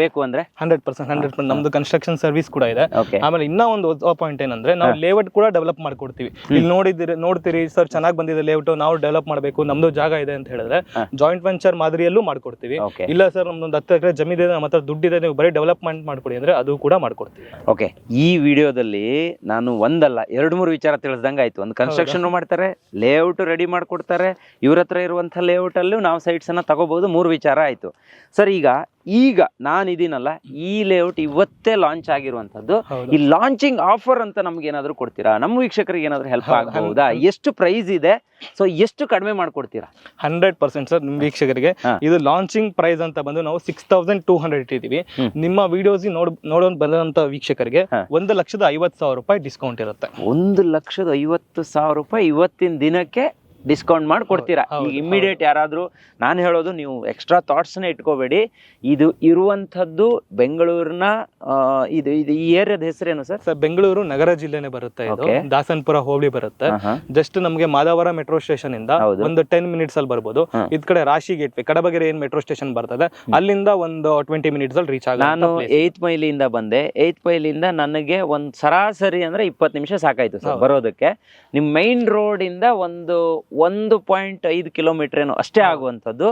ಬೇಕು ಅಂದ್ರೆ? ಹಂಡ್ರೆಡ್ ಪರ್ಸೆಂಟ್ ಹಂಡ್ರೆಡ್ ಪರ್ಸೆಂಟ್ ನಮ್ದು ಕನ್ಸ್ಟ್ರಕ್ಷನ್ ಸರ್ವಿಸ್ ಕೂಡ ಇದೆ. ಆಮೇಲೆ ಇನ್ನ ಒಂದು ಪಾಯಿಂಟ್ ಏನಂದ್ರೆ ನಾವು ಲೇಔಟ್ ಕೂಡ ಡೆವಲಪ್ ಮಾಡ್ಕೊಡ್ತೀವಿ. ಇಲ್ಲಿ ನೋಡಿದ್ರೆ ನೋಡ್ತೀರಿ ಸರ್ ಚೆನ್ನಾಗಿ ಬಂದಿದೆ ಲೇಔಟ್ ನಾವು ಡೆವಲಪ್ ಮಾಡಬೇಕು ನಮ್ದು ಜಾಗ ಇದೆ ಅಂತ ಹೇಳಿದ್ರೆ ಜಾಯಿಂಟ್ ವೆಂಚರ್ ಮಾದರಿಯಲ್ಲೂ ಮಾಡ್ಕೊಡ್ತೀವಿ. ಇಲ್ಲ ಸರ್ ನಮ್ದೊಂದು ಹತ್ತು ಎಕರೆ ಜಮೀನಿದೆ ನಮ್ಮ ಹತ್ರ ದುಡ್ಡಿದೆ ನೀವು ಬರೀ ಡೆವಲಪ್ಮೆಂಟ್ ಮಾಡ್ಕೊಡಿ ಅಂದ್ರೆ ಅದು ಕೂಡ ಮಾಡ್ಕೊಡ್ತೀವಿ. ಓಕೆ ಈ ವಿಡಿಯೋದಲ್ಲಿ ನಾನು ಒಂದಲ್ಲ ಎರಡು ಮೂರು ವಿಚಾರ ತಿಳಿಸ್ದಂಗೆ ಆಯ್ತು. ಒಂದು ಕನ್ಸ್ಟ್ರಕ್ಷನ್ ಮಾಡ್ತಾರೆ ಲೇಔಟ್ ರೆಡಿ ಮಾಡಿಕೊಡ್ತಾರೆ ಇವ್ರ ಹತ್ರ ಇರುವಂಥ ಲೇಔಟ್ ಅಲ್ಲೂ ನಾವು ಸೈಟ್ಸನ್ನು ಅನ್ನ ತಗೋಬಹುದು ಮೂರು ವಿಚಾರ ಆಯ್ತು. ಸರ್ ಈಗ ಈಗ ನಾನು ಇದೀನಲ್ಲ ಈ ಲೇಔಟ್ ಇವತ್ತೇ ಲಾಂಚ್ ಆಗಿರುವಂತದ್ದು ಈ ಲಾಂಚಿಂಗ್ ಆಫರ್ ಅಂತ ನಮ್ಗೆ ಏನಾದ್ರು ಕೊಡ್ತೀರಾ? ನಮ್ಮ ವೀಕ್ಷಕರಿಗೆ ಏನಾದ್ರೂ ಹೆಲ್ಪ್ ಹೌದು, ಆಗಬಹುದಾ? ಎಷ್ಟು ಪ್ರೈಸ್ ಇದೆ? ಸೊ ಎಷ್ಟು ಕಡಿಮೆ ಮಾಡ್ಕೊಡ್ತೀರಾ? ಹಂಡ್ರೆಡ್ ಪರ್ಸೆಂಟ್ ಸರ್ ನಿಮ್ ವೀಕ್ಷಕರಿಗೆ. ಇದು ಲಾಂಚಿಂಗ್ ಪ್ರೈಸ್ ಅಂತ ಬಂದು ನಾವು ಸಿಕ್ಸ್ ತೌಸಂಡ್ ಟೂ ಹಂಡ್ರೆಡ್ ಇಟ್ಟಿದೀವಿ. ನಿಮ್ಮ ವಿಡಿಯೋಸ್ ನೋಡ್ ಬಂದಂತ ವೀಕ್ಷಕರಿಗೆ. ಒಂದು ಲಕ್ಷದ ಐವತ್ತು ಸಾವಿರ ರೂಪಾಯಿ ಡಿಸ್ಕೌಂಟ್ ಇರುತ್ತೆ. ಒಂದು ಲಕ್ಷದ ಐವತ್ತು ಸಾವಿರ ರೂಪಾಯಿ ಇವತ್ತಿನ ದಿನಕ್ಕೆ ಡಿಸ್ಕೌಂಟ್ ಮಾಡಿ ಕೊಡ್ತೀರಾ. ಈಗ ಇಮ್ಮಿಡಿಯೇಟ್ ಯಾರಾದರೂ ನಾನು ಹೇಳೋದು ನೀವು ಎಕ್ಸ್ಟ್ರಾ ಥಾಟ್ಸ್ನ ಇಟ್ಕೋಬೇಡಿ. ಇದು ಇರುವಂಥದ್ದು ಬೆಂಗಳೂರಿನ ಇದು ಇದು ಈ ಏರಿಯಾದ ಹೆಸರೇನು ಸರ್? ಸರ್ ಬೆಂಗಳೂರು ನಗರ ಜಿಲ್ಲೆನೆ ಬರುತ್ತೆ ಇದು. ದಾಸನ್ಪುರ ಹೋಬಳಿ ಬರುತ್ತೆ. ಜಸ್ಟ್ ನಮಗೆ ಮಾದಾವರ ಮೆಟ್ರೋ ಸ್ಟೇಷನ್ ಇಂದ ಒಂದು ಟೆನ್ ಮಿನಿಟ್ಸ್ ಅಲ್ಲಿ ಬರ್ಬೋದು. ಇದ್ ಕಡೆ ರಾಶಿ ಗೇಟ್ ಕಡಬಗೆರೆ ಏನ್ ಮೆಟ್ರೋ ಸ್ಟೇಷನ್ ಬರ್ತದೆ ಅಲ್ಲಿಂದ ಒಂದು ಟ್ವೆಂಟಿ ಮಿನಿಟ್ಸ್ ಅಲ್ಲಿ ರೀಚ್ ನಾನು ಏತ್ ಮೈಲಿಯಿಂದ ಬಂದೆ. ಏತ್ ಮೈಲಿಯಿಂದ ನನಗೆ ಒಂದು ಸರಾಸರಿ ಅಂದ್ರೆ ಇಪ್ಪತ್ತು ನಿಮಿಷ ಸಾಕಾಯ್ತು ಸರ್ ಬರೋದಕ್ಕೆ. ನಿಮ್ಮ ಮೈನ್ ರೋಡ್ ಇಂದ ಒಂದು ಒಂದು ಪಾಯಿಂಟ್ ಐದು ಕಿಲೋಮೀಟರ್ ಏನೋ ಅಷ್ಟೇ ಆಗುವಂಥದ್ದು.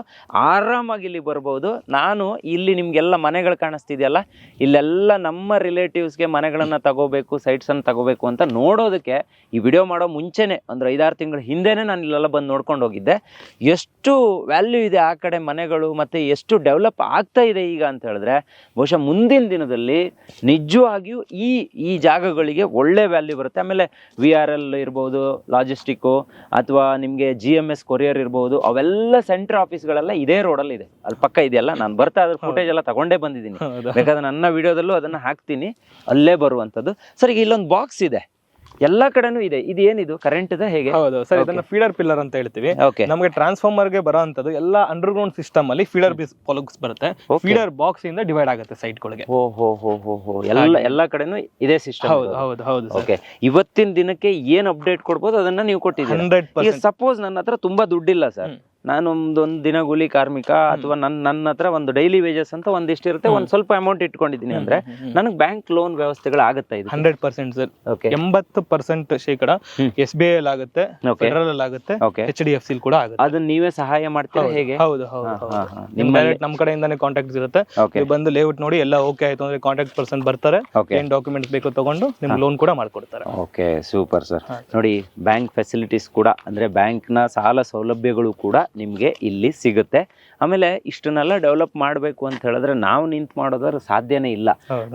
ಆರಾಮಾಗಿ ಇಲ್ಲಿ ಬರ್ಬೋದು. ನಾನು ಇಲ್ಲಿ ನಿಮಗೆಲ್ಲ ಮನೆಗಳು ಕಾಣಿಸ್ತಿದೆಯಲ್ಲ? ಇಲ್ಲೆಲ್ಲ ನಮ್ಮ ರಿಲೇಟಿವ್ಸ್ಗೆ ಮನೆಗಳನ್ನು ತಗೋಬೇಕು ಸೈಟ್ಸನ್ನು ತಗೋಬೇಕು ಅಂತ ನೋಡೋದಕ್ಕೆ ಈ ವಿಡಿಯೋ ಮಾಡೋ ಮುಂಚೆನೆ ಒಂದು ಐದಾರು ತಿಂಗಳ ಹಿಂದೆನೇ ನಾನು ಇಲ್ಲೆಲ್ಲ ಬಂದು ನೋಡ್ಕೊಂಡು ಹೋಗಿದ್ದೆ. ಎಷ್ಟು ವ್ಯಾಲ್ಯೂ ಇದೆ ಆ ಕಡೆ ಮನೆಗಳು ಮತ್ತು ಎಷ್ಟು ಡೆವಲಪ್ ಆಗ್ತಾ ಇದೆ ಈಗ ಅಂತ ಹೇಳಿದ್ರೆ ಬಹುಶಃ ಮುಂದಿನ ದಿನದಲ್ಲಿ ನಿಜವಾಗಿಯೂ ಈ ಈ ಜಾಗಗಳಿಗೆ ಒಳ್ಳೆ ವ್ಯಾಲ್ಯೂ ಬರುತ್ತೆ. ಆಮೇಲೆ ವಿ ಆರ್ ಎಲ್ ಇರ್ಬೋದು ಲಾಜಿಸ್ಟಿಕ್ಕು ಅಥವಾ ನಿಮಗೆ ಜಿ ಎಂ ಎಸ್ ಕೊರಿಯರ್ ಇರ್ಬೋದು ಅವೆಲ್ಲ ಸೆಂಟ್ರ್ ಆಫೀಸ್ಗಳೆಲ್ಲ ಇದೇ ರೋಡಲ್ಲಿ ಇದೆ. ಅಲ್ಲಿ ಪಕ್ಕ ಇದೆಯಲ್ಲ? ನಾನು ಬರ್ತಾ ಅದ್ರ ಫುಟೇಜ್ ಎಲ್ಲ ತಗೊಂಡೇ ಬಂದಿದ್ದೀನಿ. ಬೇಕಾದ್ರೆ ನನ್ನ ವಿಡಿಯೋದಲ್ಲೂ ಅದನ್ನ ಹಾಕ್ತೀನಿ. ಅಲ್ಲೇ ಬರುವಂಥದ್ದು. ಸರ್ ಈಗ ಇಲ್ಲೊಂದು ಬಾಕ್ಸ್ ಇದೆ. ಎಲ್ಲ ಕಡೆನೂ ಇದೆ. ಇದು ಏನಿದು? ಕರೆಂಟ್ ಹೇಗೆ? ಹೌದು. ಸರ್ ಇದನ್ನ ಫೀಡರ್ ಪಿಲ್ಲರ್ ಅಂತ ಹೇಳ್ತೀವಿ. ನಮಗೆ ಟ್ರಾನ್ಸ್ಫಾರ್ಮರ್ಗೆ ಬರೋ ಅಂತದ್ದು ಎಲ್ಲ ಅಂಡರ್ ಗ್ರೌಂಡ್ ಸಿಸ್ಟಮ್ ಅಲ್ಲಿ ಫೀಡರ್ ಪೊಲಗ್ಸ್ ಬರುತ್ತೆ. ಫೀಡರ್ ಬಾಕ್ಸ್ ಇಂದ ಡಿವೈಡ್ ಆಗುತ್ತೆ ಸೈಟ್ ಗಳಿಗೆ. ಎಲ್ಲ ಎಲ್ಲಾ ಕಡೆನೂ ಇದೇ ಸಿಸ್ಟಮ್ ಹೌದು ಹೌದು ಹೌದು ಓಕೆ ಇವತ್ತಿನ ದಿನಕ್ಕೆ ಏನ್ ಅಪ್ಡೇಟ್ ಕೊಡ್ಬೋದು ಅದನ್ನ ನೀವು ಕೊಟ್ಟಿದ್ದೀರಾ? ಸಪೋಸ್ ನನ್ನ ಹತ್ರ ತುಂಬಾ ದುಡ್ಡಿಲ್ಲ ಸರ್. ಹ್ಮ್. ನಾನು ಒಂದು ಒಂದು ದಿನ ಕೂಲಿ ಕಾರ್ಮಿಕ ಅಥವಾ ನನ್ನ ನನ್ನ ಹತ್ರ ಒಂದು ಡೈಲಿ ವೇಜಸ್ ಅಂತ ಒಂದಿಷ್ಟು ಇರುತ್ತೆ ಒಂದು ಸ್ವಲ್ಪ ಅಮೌಂಟ್ ಇಟ್ಕೊಂಡಿದ್ದೀನಿ ಅಂದ್ರೆ ನನಗೆ ಬ್ಯಾಂಕ್ ಲೋನ್ ವ್ಯವಸ್ಥೆಗಳು ಆಗುತ್ತೆ ಇದು ಹಂಡ್ರೆಡ್ ಪರ್ಸೆಂಟ್ ಸರ್. ಓಕೆ ಎಂಬತ್ತು ಪರ್ಸೆಂಟ್ ಶೇಕಡ ಎಸ್ ಬಿ ಐ ಅಲ್ಲಿ ಆಗುತ್ತೆ. ಫೆಡರಲ್ ಅಲ್ಲಿ ಆಗುತ್ತೆ ಎಚ್ ಡಿ ಎಫ್ ಸಿ ಕೂಡ ಆಗುತ್ತೆ. ಅದನ್ನ ನೀವೇ ಸಹಾಯ ಮಾಡ್ತೀರಾ ಹೇಗೆ? ಹೌದು ಹೌದು ನಿಮ್ಮ ಹೌದು. ಹಾ, ಹಾ. ನಿಮ್ ಡೈರೆಕ್ಟ್ ನಮ್ ಕಡೆಯಿಂದಾನೇ ಕಾಂಟ್ಯಾಕ್ಟ್ ಇರುತ್ತೆ. ನೀವು ಬಂದು ಲೇಔಟ್ ನೋಡಿ ಎಲ್ಲ ಓಕೆ ಆಯ್ತು ಅಂದ್ರೆ ಕಾಂಟ್ಯಾಕ್ಟ್ ಪರ್ಸನ್ ಬರ್ತಾರೆ. ಏನ್ ಡಾಕ್ಯುಮೆಂಟ್ಸ್ ಬೇಕು ತಗೊಂಡು ನಿಮ್ಗೆ ಲೋನ್ ಕೂಡ ಮಾಡ್ಕೊಡ್ತಾರೆ. ಓಕೆ ಸೂಪರ್ ಸರ್ ನೋಡಿ ಬ್ಯಾಂಕ್ ಫೆಸಿಲಿಟೀಸ್ ಕೂಡ ಅಂದ್ರೆ ಬ್ಯಾಂಕ್ನ ಸಾಲ ಸೌಲಭ್ಯಗಳು ಕೂಡ ನಿಮಗೆ ಇಲ್ಲಿ ಸಿಗುತ್ತೆ. ಆಮೇಲೆ ಇಷ್ಟನ್ನೆಲ್ಲ ಡೆವಲಪ್ ಮಾಡಬೇಕು ಅಂತ ಹೇಳಿದ್ರೆ ನಾವು ನಿಂತು ಮಾಡೋದ್ರ ಸಾಧ್ಯನೇ ಇಲ್ಲ.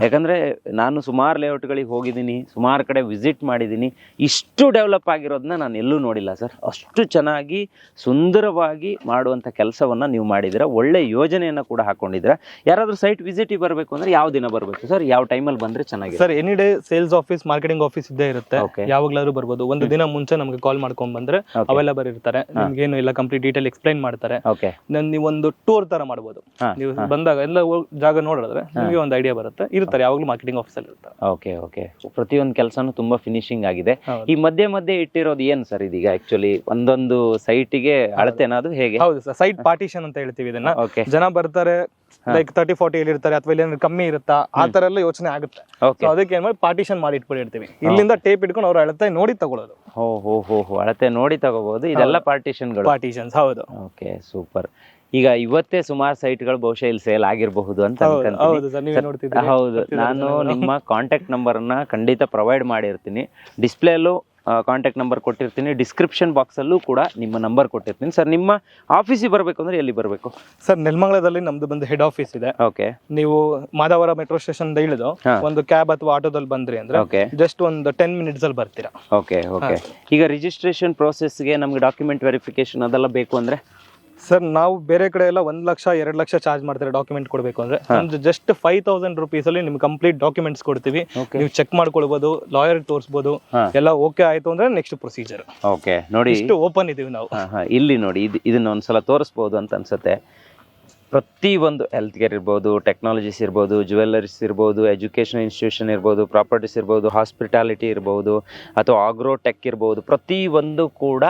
ಯಾಕಂದರೆ ನಾನು ಸುಮಾರು ಲೇಔಟ್ಗಳಿಗೆ ಹೋಗಿದ್ದೀನಿ ಸುಮಾರು ಕಡೆ ವಿಸಿಟ್ ಮಾಡಿದ್ದೀನಿ. ಇಷ್ಟು ಡೆವಲಪ್ ಆಗಿರೋದನ್ನ ನಾನು ಎಲ್ಲೂ ನೋಡಿಲ್ಲ ಸರ್. ಅಷ್ಟು ಚೆನ್ನಾಗಿ ಸುಂದರವಾಗಿ ಮಾಡುವಂಥ ಕೆಲಸವನ್ನು ನೀವು ಮಾಡಿದ್ದೀರ. ಒಳ್ಳೆ ಯೋಜನೆಯನ್ನು ಕೂಡ ಹಾಕ್ಕೊಂಡಿದ್ದೀರ ಯಾರಾದರೂ ಸೈಟ್ ವಿಸಿಟಿಗೆ ಬರಬೇಕು ಅಂದರೆ ಯಾವ ದಿನ ಬರಬೇಕು ಸರ್? ಯಾವ ಟೈಮಲ್ಲಿ ಬಂದರೆ ಚೆನ್ನಾಗಿ sir any day sales office marketing office ಇದ್ದೇ ಇರುತ್ತೆ. ಯಾವಾಗಲಾದ್ರೂ ಬರ್ಬೋದು. ಒಂದು ದಿನ ಮುಂಚೆ ನಮಗೆ ಕಾಲ್ ಮಾಡ್ಕೊಂಡು ಬಂದರೆ ಅವೈಲೇಬಲ್ ಇರ್ತಾರೆ. ನಿಮ್ಗೆ ಏನು ಇಲ್ಲ ಕಂಪ್ಲೀಟ್ ಡೀಟೇಲ್ ಎಕ್ಸ್ಪ್ಲೈನ್ ಮಾಡ್ತಾರೆ. ಓಕೆ ಒಂದು ನೀವೊಂದು ಟೂರ್ ತರ ಮಾಡ್ಬೋದು. ಹಾ, ನೀವು ಬಂದಾಗ ಎಲ್ಲ ಹೋಗ್- ಜಾಗ ನೋಡಿದ್ರೆ ನಿಮಗೆ ಒಂದು ಐಡಿಯಾ ಬರುತ್ತೆ. ಇರ್ತಾರೆ ಯಾವಾಗ್ಲೂ ಮಾರ್ಕೆಟಿಂಗ್ ಆಫೀಸಲ್ಲಿ ಇರ್ತಾರೆ. ಓಕೆ ಓಕೆ ಪ್ರತಿಯೊಂದು ಕೆಲಸನೂ ತುಂಬಾ ಫಿನಿಶಿಂಗ್ ಆಗಿದೆ. ಹೌದು. ಈ ಮಧ್ಯೆ ಮಧ್ಯೆ ಇಟ್ಟಿರೋದು ಏನು ಸರ್ ಇದೀಗ ಆಕ್ಚುಲಿ ಒಂದೊಂದು ಸೈಟಿಗೆ ಅಳತೆನಾ ಅದು ಹೇಗೆ? ಹೌದು ಸರ್ ಸೈಟ್ ಪಾರ್ಟಿಷನ್ ಅಂತ ಹೇಳ್ತೀವಿ ಇದನ್ನ. ಓಕೆ ಜನ ಬರ್ತಾರೆ ಲೈಕ್ ತರ್ಟಿ ಇಲ್ಲಿ ಇರ್ತಾರೆ ಅಥವಾ ಇಲ್ಲಿ ಕಮ್ಮಿ ಇರುತ್ತಾ ಆ ತರ ಎಲ್ಲ ಯೋಚನೆ ಆಗುತ್ತೆ. ಓಕೆ ಅದಕ್ಕೆ ಏನ್ ಮಾಡಿ ಪಾರ್ಟಿಷನ್ ಮಾಡಿ ಇಟ್ಬಿಟ್ಟಿರ್ತೀವಿ. ಇಲ್ಲಿಂದ ಟೇಪ್ ಇಟ್ಕೊಂಡು ಅವ್ರ ಅಳತೆ ನೋಡಿ ತಗೊಳ್ಳೋದು. ಹೋ ಹೋ ಹೋ ಹೋ. ಅಳತೆ ನೋಡಿ ತಗೋಬಹುದು ಇದೆಲ್ಲ ಪಾರ್ಟಿಷನ್ಗಳು ಪಾರ್ಟಿಷನ್ಸ್ ಹೌದು. ಓಕೆ ಸೂಪರ್ ಈಗ ಇವತ್ತೇ ಸುಮಾರು ಸೈಟ್ಗಳು ಬಹುಶಃ ಇಲ್ಲಿ ಸೇಲ್ ಆಗಿರಬಹುದು ಅಂತ ಹೌದು ನಾನು. ನಿಮ್ಮ ಕಾಂಟ್ಯಾಕ್ಟ್ ನಂಬರ್ ಅನ್ನ ಖಂಡಿತ ಪ್ರೊವೈಡ್ ಮಾಡಿರ್ತೀನಿ. ಡಿಸ್ಪ್ಲೇಲೂ ಕಾಂಟ್ಯಾಕ್ಟ್ ನಂಬರ್ ಕೊಟ್ಟಿರ್ತೀನಿ. ಡಿಸ್ಕ್ರಿಪ್ಷನ್ ಬಾಕ್ಸಲ್ಲೂ ಕೂಡ ನಿಮ್ಮ ನಂಬರ್ ಕೊಟ್ಟಿರ್ತೀನಿ. ಸರ್ ನಿಮ್ಮ ಆಫೀಸಿಗೆ ಬರಬೇಕು ಅಂದ್ರೆ ಎಲ್ಲಿ ಬರಬೇಕು? ಸರ್ ನೆಲಮಂಗಲದಲ್ಲಿ ನಮ್ದು ಬಂದು ಹೆಡ್ ಆಫೀಸ್ ಇದೆ. ಓಕೆ ನೀವು ಮಾದಾವರ ಮೆಟ್ರೋ ಸ್ಟೇಷನ್ ಇಳಿದು ಒಂದು ಕ್ಯಾಬ್ ಅಥವಾ ಆಟೋದಲ್ಲಿ ಬಂದ್ರಿ ಅಂದ್ರೆ ಓಕೆ ಜಸ್ಟ್ ಒಂದು ಟೆನ್ ಮಿನಿಟ್ಸ್ ಅಲ್ಲಿ ಬರ್ತೀರಾ. ಓಕೆ ಓಕೆ ಈಗ ರಿಜಿಸ್ಟ್ರೇಷನ್ ಪ್ರೋಸೆಸ್ಗೆ ನಮ್ಗೆ ಡಾಕ್ಯುಮೆಂಟ್ ವೆರಿಫಿಕೇಶನ್ ಅದೆಲ್ಲ ಬೇಕು ಅಂದ್ರೆ? ಸರ್ ನಾವು ಬೇರೆ ಕಡೆ ಎಲ್ಲ ಒಂದ್ ಲಕ್ಷ ಎರಡ್ ಲಕ್ಷ ಚಾರ್ಜ್ ಮಾಡ್ತಾರೆ ಡಾಕ್ಯುಮೆಂಟ್ ಕೊಡಬೇಕು ಅಂದ್ರೆ. ನಮ್ದು ಜಸ್ಟ್ ಫೈವ್ ತೌಸಂಡ್ ರುಪೀಸ್ ಅಲ್ಲಿ ನಿಮ್ಗೆ ಕಂಪ್ಲೀಟ್ ಡಾಕ್ಯುಮೆಂಟ್ಸ್ ಕೊಡ್ತೀವಿ. ನೀವು ಚೆಕ್ ಮಾಡ್ಕೊಳ್ಬಹುದು ಲಾಯರ್ ತೋರಿಸಬಹುದು. ಎಲ್ಲ ಓಕೆ ಆಯ್ತು ಅಂದ್ರೆ ನೆಕ್ಸ್ಟ್ ಪ್ರೊಸೀಜರ್ ಓಕೆ ನೋಡಿ ಇಷ್ಟು ಓಪನ್ ಇದೀವಿ ನಾವು. ಇಲ್ಲಿ ನೋಡಿ ಇದು ಇದನ್ನ ಒಂದ್ಸಲ ತೋರಿಸ್ಬೋದು ಅಂತ ಅನ್ಸುತ್ತೆ. ಪ್ರತಿ ಒಂದು ಹೆಲ್ತ್ ಕೇರ್ ಇರ್ಬೋದು ಟೆಕ್ನಾಲಜೀಸ್ ಇರ್ಬೋದು ಜುವೆಲ್ಲರೀಸ್ ಇರ್ಬೋದು ಎಜುಕೇಷನ್ ಇನ್ಸ್ಟಿಟ್ಯೂಷನ್ ಇರ್ಬೋದು ಪ್ರಾಪರ್ಟೀಸ್ ಇರ್ಬೋದು ಹಾಸ್ಪಿಟಾಲಿಟಿ ಇರ್ಬೋದು ಅಥವಾ ಆಗ್ರೋ ಟೆಕ್ ಇರ್ಬೋದು ಪ್ರತಿ ಒಂದು ಕೂಡ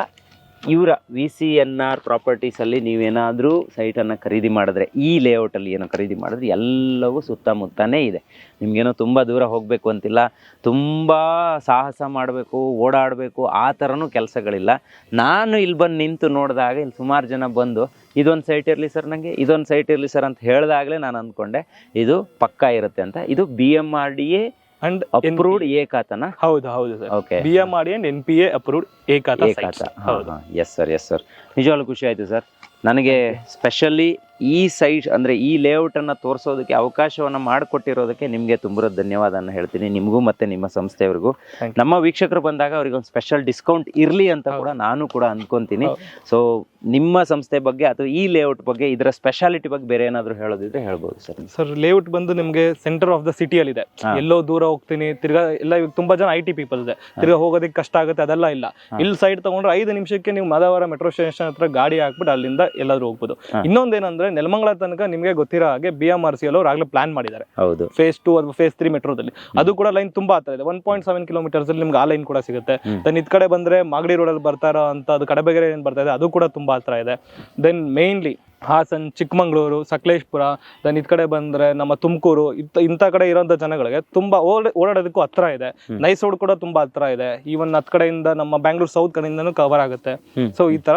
ಇವರ ವಿ ಸಿ ಎನ್ ಆರ್ ಪ್ರಾಪರ್ಟೀಸಲ್ಲಿ ನೀವೇನಾದರೂ ಸೈಟನ್ನು ಖರೀದಿ ಮಾಡಿದ್ರೆ, ಈ ಲೇಔಟಲ್ಲಿ ಏನೋ ಖರೀದಿ ಮಾಡಿದ್ರೆ ಎಲ್ಲವೂ ಸುತ್ತಮುತ್ತನೇ ಇದೆ. ನಿಮಗೇನೋ ತುಂಬ ದೂರ ಹೋಗಬೇಕು ಅಂತಿಲ್ಲ, ತುಂಬ ಸಾಹಸ ಮಾಡಬೇಕು, ಓಡಾಡಬೇಕು, ಆ ಥರನೂ ಕೆಲಸಗಳಿಲ್ಲ. ನಾನು ಇಲ್ಲಿ ಬಂದು ನಿಂತು ನೋಡಿದಾಗ ಇಲ್ಲಿ ಸುಮಾರು ಜನ ಬಂದು, ಇದೊಂದು ಸೈಟ್ ಇರಲಿ ಸರ್ ನನಗೆ ಇದೊಂದು ಸೈಟ್ ಇರಲಿ ಸರ್ ಅಂತ ಹೇಳಿದಾಗಲೇ ನಾನು ಅಂದ್ಕೊಂಡೆ, ಇದು ಪಕ್ಕಾ ಇರುತ್ತೆ ಅಂತ. ಇದು B M R D A and approved ಏಕಾತನ? ಹೌದು ಹೌದು sir. Okay B M R and N P A approved ಏಕಾತ sites. ಹೌದು. ಎಸ್ ಸರ್ ಎಸ್ ಸರ್ ನಿಜವಾಗ್ಲೂ ಖುಷಿ ಆಯ್ತು ಸರ್ ನನಗೆ ಸ್ಪೆಷಲಿ ಈ ಸೈಟ್ ಅಂದರೆ ಈ ಲೇಔಟನ್ನು ತೋರಿಸೋದಕ್ಕೆ ಅವಕಾಶವನ್ನು ಮಾಡಿಕೊಟ್ಟಿರೋದಕ್ಕೆ ನಿಮಗೆ ತುಂಬ ಧನ್ಯವಾದನ ಹೇಳ್ತೀನಿ. ನಿಮಗೂ ಮತ್ತು ನಿಮ್ಮ ಸಂಸ್ಥೆಯವ್ರಿಗೂ. ನಮ್ಮ ವೀಕ್ಷಕರು ಬಂದಾಗ ಅವ್ರಿಗೆ ಒಂದು ಸ್ಪೆಷಲ್ ಡಿಸ್ಕೌಂಟ್ ಇರಲಿ ಅಂತ ಕೂಡ ನಾನು ಕೂಡ ಅಂದ್ಕೊತೀನಿ. ಸೊ ನಿಮ್ಮ ಸಂಸ್ಥೆ ಬಗ್ಗೆ ಅಥವಾ ಈ ಲೇಔಟ್ ಬಗ್ಗೆ ಇದರ ಸ್ಪೆಷಾಲಿಟಿ ಬಗ್ಗೆ ಬೇರೆ ಏನಾದರೂ ಹೇಳೋದಿದ್ರೆ ಹೇಳ್ಬೋದು ಸರ್. ಸರ್ ಲೇಔಟ್ ಬಂದು ನಿಮಗೆ ಸೆಂಟರ್ ಆಫ್ ದ ಸಿಟಿಯಲ್ಲಿ ಇದೆ ಎಲ್ಲೋ ದೂರ ಹೋಗ್ತೀನಿ ತಿರ್ಗಾ ಎಲ್ಲ ಇವಾಗ ತುಂಬಾ ಜನ ಐ ಟಿ ಪೀಪಲ್ ಇದೆ. ತಿರ್ಗಾ ಹೋಗೋದಕ್ಕೆ ಕಷ್ಟ ಆಗುತ್ತೆ ಅದೆಲ್ಲ ಇಲ್ಲ. ಇಲ್ಲಿ ಸೈಡ್ ತಗೊಂಡ್ರೆ ಐದು ನಿಮಿಷಕ್ಕೆ ನೀವು ಮಾದವರ ಮೆಟ್ರೋ ಸ್ಟೇಷನ್ ಹತ್ರ ಗಾಡಿ ಹಾಕ್ಬಿಟ್ಟು ಅಲ್ಲಿಂದ ಎಲ್ಲಾದ್ರೂ ಹೋಗ್ಬೋದು. ಹಾ. ಇನ್ನೊಂದೇನಂದ್ರೆ ನೆಲಮಂಗಲ ತನಕ ನಿಮಗೆ ಗೊತ್ತಿರೋ ಹಾಗೆ ಬಿ ಎಂ ಆರ್ ಸಿ ಅಲ್ಲಿ ಆಗ್ಲೇ ಪ್ಲಾನ್ ಮಾಡಿದ್ದಾರೆ. ಹೌದು. ಫೇಸ್ ಟೂ ಅಥವಾ ಫೇಸ್ ತ್ರೀ ಮೆಟ್ರೋದಲ್ಲಿ. ಅದು ಕೂಡ ಲೈನ್ ತುಂಬಾ ಹತ್ರ ಇದೆ. ಒನ್ ಪಾಯಿಂಟ್ ಸೆವೆನ್ ಕಿಲೋಮೀಟರ್ಸ್ ಅಲ್ಲಿ ನಿಮ್ಗೆ ಆ ಲೈನ್ ಕೂಡ ಸಿಗುತ್ತೆ. ದೆನ್ ಇದ್ ಕಡೆ ಬಂದ್ರೆ ಮಾಗಡಿ ರೋಡ್ ಅಲ್ಲಿ ಬರ್ತಾ ಇರೋ ಅಂತ ಅದು ಕಡಬಗೆರೆ ಏನ್ ಬರ್ತಾ ಇದೆ ಅದು ಕೂಡ ತುಂಬಾ ಹತ್ರ ಇದೆ. Then mainly Hassan Chikmagalur Sakleshpur then ಇದ್ ಕಡೆ ಬಂದ್ರೆ ನಮ್ಮ ತುಮಕೂರು ಇಂತ ಇಂಥ ಕಡೆ ಇರೋಂಥ ಜನಗಳಿಗೆ ತುಂಬಾ ಓಡ ಓಡಾಡೋದಕ್ಕೂ ಹತ್ರ ಇದೆ. ನೈಸ್ ರೋಡ್ ಕೂಡ ತುಂಬಾ ಹತ್ರ ಇದೆ. ಈವನ್ ಹತ್ ಕಡೆಯಿಂದ ನಮ್ಮ ಬ್ಯಾಂಗ್ಳೂರ್ ಸೌತ್ ಕಡೆಯಿಂದನೂ ಕವರ್ ಆಗುತ್ತೆ. ಸೊ ಈ ತರ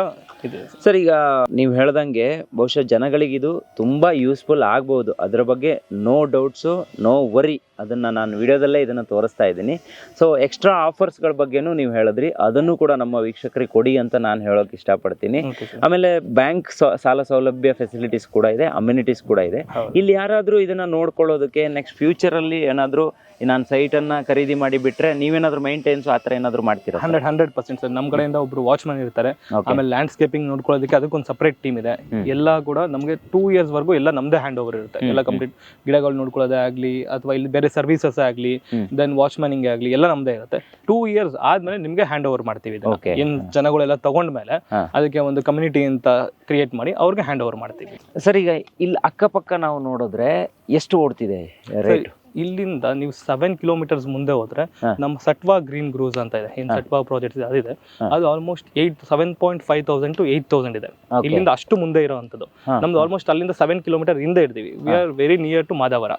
ಸರ್ ಈಗ ನೀವು ಹೇಳ್ದಂಗೆ ಬಹುಶಃ ಜನಗಳಿಗೆ ಇದು ತುಂಬಾ ಯೂಸ್ಫುಲ್ ಆಗ್ಬೋದು. ಅದರ ಬಗ್ಗೆ ನೋ ಡೌಟ್ಸು ನೋ ವರಿ ಅದನ್ನು ನಾನು ವಿಡಿಯೋದಲ್ಲೇ ಇದನ್ನು ತೋರಿಸ್ತಾ ಇದ್ದೀನಿ. ಸೊ ಎಕ್ಸ್ಟ್ರಾ ಆಫರ್ಸ್ಗಳ ಬಗ್ಗೆನೂ ನೀವು ಹೇಳಿದ್ರಿ. ಅದನ್ನು ಕೂಡ ನಮ್ಮ ವೀಕ್ಷಕರಿಗೆ ಕೊಡಿ ಅಂತ ನಾನು ಹೇಳೋಕೆ ಇಷ್ಟಪಡ್ತೀನಿ. ಆಮೇಲೆ ಬ್ಯಾಂಕ್ ಸಾಲ ಸೌಲಭ್ಯ ಫೆಸಿಲಿಟೀಸ್ ಕೂಡ ಇದೆ ಅಮ್ಯುನಿಟೀಸ್ ಕೂಡ ಇದೆ. ಇಲ್ಲಿ ಯಾರಾದರೂ ಇದನ್ನು ನೋಡ್ಕೊಳ್ಳೋದಕ್ಕೆ ನೆಕ್ಸ್ಟ್ ಫ್ಯೂಚರಲ್ಲಿ ಏನಾದರೂ ನಾನು ಸೈಟನ್ನು ಖರೀದಿ ಮಾಡಿ ಬಿಟ್ಟರೆ ನೀವೇನಾದರೂ ಮೈಂಟೈನ್ಸ್ ಆ ಥರ ಏನಾದರೂ ಮಾಡ್ತೀರಾ ಹಂಡ್ರೆಡ್ ಹಂಡ್ರೆಡ್ ಪರ್ಸೆಂಟ್ ಸರ್ ನಮ್ಮ ಕಡೆಯಿಂದ ಒಬ್ಬರು ವಾಚ್ಮನ್ ಇರ್ತಾರೆ. ಆಮೇಲೆ ಆಮೇಲೆ ಲ್ಯಾಂಡ್ಸ್ಕೇಪಿಂಗ್ ನೋಡ್ಕೊಳ್ಳೋದಕ್ಕೆ ಅದಕ್ಕೊಂದು ಸಪ್ರೇಟ್ ಟೀಮ್ ಇದೆ. ಎಲ್ಲ ಕೂಡ ನಮಗೆ ಟೂ ಇಯರ್ಸ್ ವರೆಗೂ ಎಲ್ಲ ನಮ್ದೇ ಹ್ಯಾಂಡ್ ಓವರ್ ಇರುತ್ತೆ ಎಲ್ಲ ಕಂಪ್ಲೀಟ್ ಗಿಡಗಳು ನೋಡ್ಕೊಳ್ಳೋದೇ ಆಗಲಿ ಅಥವಾ ಇಲ್ಲಿ ಬೇರೆ ಸರ್ವಿಸಸ್ ಆಗ್ಲಿ ದೆನ್ ದೆನ್ ವಾಚ್ಮ್ಯಾನಿಂಗ್ ಆಗಲಿ ಎಲ್ಲ ನಮ್ದೇ ಇರುತ್ತೆ. ಟೂ ಇಯರ್ಸ್ ಆದ್ಮೇಲೆ ನಿಮಗೆ ಹ್ಯಾಂಡ್ ಓವರ್ ಮಾಡ್ತೀವಿ. ಏನ್ ಜನಗಳೆಲ್ಲ ತಗೊಂಡ್ಮೇಲೆ. ಅದಕ್ಕೆ ಒಂದು ಕಮ್ಯುನಿಟಿ ಅಂತ ಕ್ರಿಯೇಟ್ ಮಾಡಿ ಅವ್ರಿಗೆ ಹ್ಯಾಂಡ್ ಓವರ್ ಮಾಡ್ತೀವಿ. ಸರ್ ಈಗ ಇಲ್ಲಿ ಅಕ್ಕಪಕ್ಕ ನಾವು ನೋಡಿದ್ರೆ ಎಷ್ಟು ಓಡ್ತಿದೆ ರೇಟ್ ಇಲ್ಲಿಂದ ನೀವು ಸೆವೆನ್ ಕಿಲೋಮೀಟರ್ಸ್ ಮುಂದೆ ಹೋದ್ರೆ. ನಮ್ಮ ಸಟ್ವಾ ಗ್ರೀನ್ ಗ್ರೂಸ್ ಅಂತ ಇದೆ. ಹಾ. ಸಟ್ವಾ ಪ್ರಾಜೆಕ್ಟ್ ಅದಿದೆ. ಅದು almost eight seven point five thousand to eight thousand ಇದೆ. ಇಲ್ಲಿಂದ ಅಷ್ಟು ಮುಂದೆ ಇರುವಂತದ್ದು. ನಮ್ದು ಆಲ್ಮೋಸ್ಟ್ ಅಲ್ಲಿಂದ ಸೆವೆನ್ ಕಿಲೋಮೀಟರ್ ಹಿಂದೆ ಇರ್ತೀವಿ. We are very near to Madavara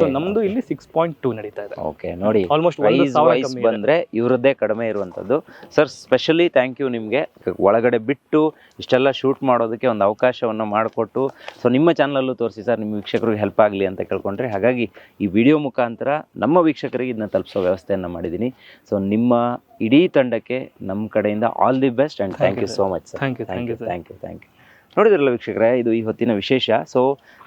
so ನಮ್ದು ಇಲ್ಲಿ ಸಿಕ್ಸ್ ಪಾಯಿಂಟ್ ಟೂ ನಡೀತಾ ಇದೆ. ಓಕೆ ನೋಡಿ ಆಲ್ಮೋಸ್ಟ್. ಬಂದ್ರೆ ಇವರದ್ದೇ ಕಡಿಮೆ ಇರುವಂತದ್ದು ಸರ್ ಸ್ಪೆಷಲಿ ಥ್ಯಾಂಕ್ ಯು ನಿಮಗೆ. ಒಳಗಡೆ ಬಿಟ್ಟು ಇಷ್ಟೆಲ್ಲ ಶೂಟ್ ಮಾಡೋದಕ್ಕೆ ಒಂದು ಅವಕಾಶವನ್ನು ಮಾಡಿಕೊಟ್ಟು. ಸೊ ನಿಮ್ಮ ಚಾನಲಲ್ಲೂ ತೋರಿಸಿ ಸರ್ ನಿಮ್ಮ ವೀಕ್ಷಕರಿಗೆ ಹೆಲ್ಪ್ ಆಗಲಿ ಅಂತ ಕೇಳ್ಕೊಂಡ್ರೆ. ಹಾಗಾಗಿ ಈ ವಿಡಿಯೋ ಮುಖಾಂತರ ನಮ್ಮ ವೀಕ್ಷಕರಿಗೆ ಇದನ್ನ ತಲುಪಿಸೋ ವ್ಯವಸ್ಥೆಯನ್ನು ಮಾಡಿದ್ದೀನಿ. ಸೊ ನಿಮ್ಮ ಇಡೀ ತಂಡಕ್ಕೆ ನಮ್ಮ ಕಡೆಯಿಂದ all the best and thank you so much sir thank you thank you thank you thank you ನೋಡಿದ್ರಲ್ಲ ವೀಕ್ಷಕರೇ ಇದು ಈ ಹೊತ್ತಿನ ವಿಶೇಷ. ಸೊ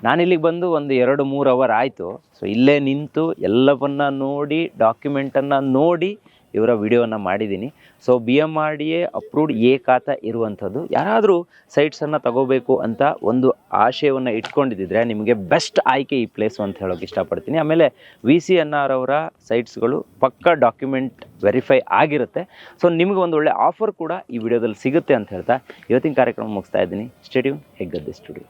ನಾನಿಲ್ಲಿಗೆ ಬಂದು ಒಂದು ಎರಡು ಮೂರು ಅವರ್ ಆಯಿತು. ಸೊ ಇಲ್ಲೇ ನಿಂತು ಎಲ್ಲವನ್ನ ನೋಡಿ ಡಾಕ್ಯುಮೆಂಟನ್ನು ನೋಡಿ ಇವರ ವಿಡಿಯೋವನ್ನು ಮಾಡಿದ್ದೀನಿ. So B M R D A approved A ಇರುವಂಥದ್ದು. ಯಾರಾದರೂ ಸೈಟ್ಸನ್ನು ತಗೋಬೇಕು ಅಂತ ಒಂದು ಆಶಯವನ್ನು ಇಟ್ಕೊಂಡಿದ್ದಿದ್ರೆ ನಿಮಗೆ ಬೆಸ್ಟ್ ಆಯ್ಕೆ ಈ ಪ್ಲೇಸು ಅಂತ ಹೇಳೋಕೆ ಇಷ್ಟಪಡ್ತೀನಿ. ಆಮೇಲೆ ವಿ ಸಿ ಎನ್ ಆರ್ ಅವರ ಸೈಟ್ಸ್ಗಳು ಪಕ್ಕ ಡಾಕ್ಯುಮೆಂಟ್ ವೆರಿಫೈ ಆಗಿರುತ್ತೆ. ಸೊ ನಿಮಗೆ ಒಂದು ಒಳ್ಳೆ ಆಫರ್ ಕೂಡ ಈ ವಿಡಿಯೋದಲ್ಲಿ ಸಿಗುತ್ತೆ ಅಂತ ಹೇಳ್ತಾ ಇವತ್ತಿನ ಕಾರ್ಯಕ್ರಮ ಮುಗಿಸ್ತಾ ಇದ್ದೀನಿ. Stadium Heggadde studio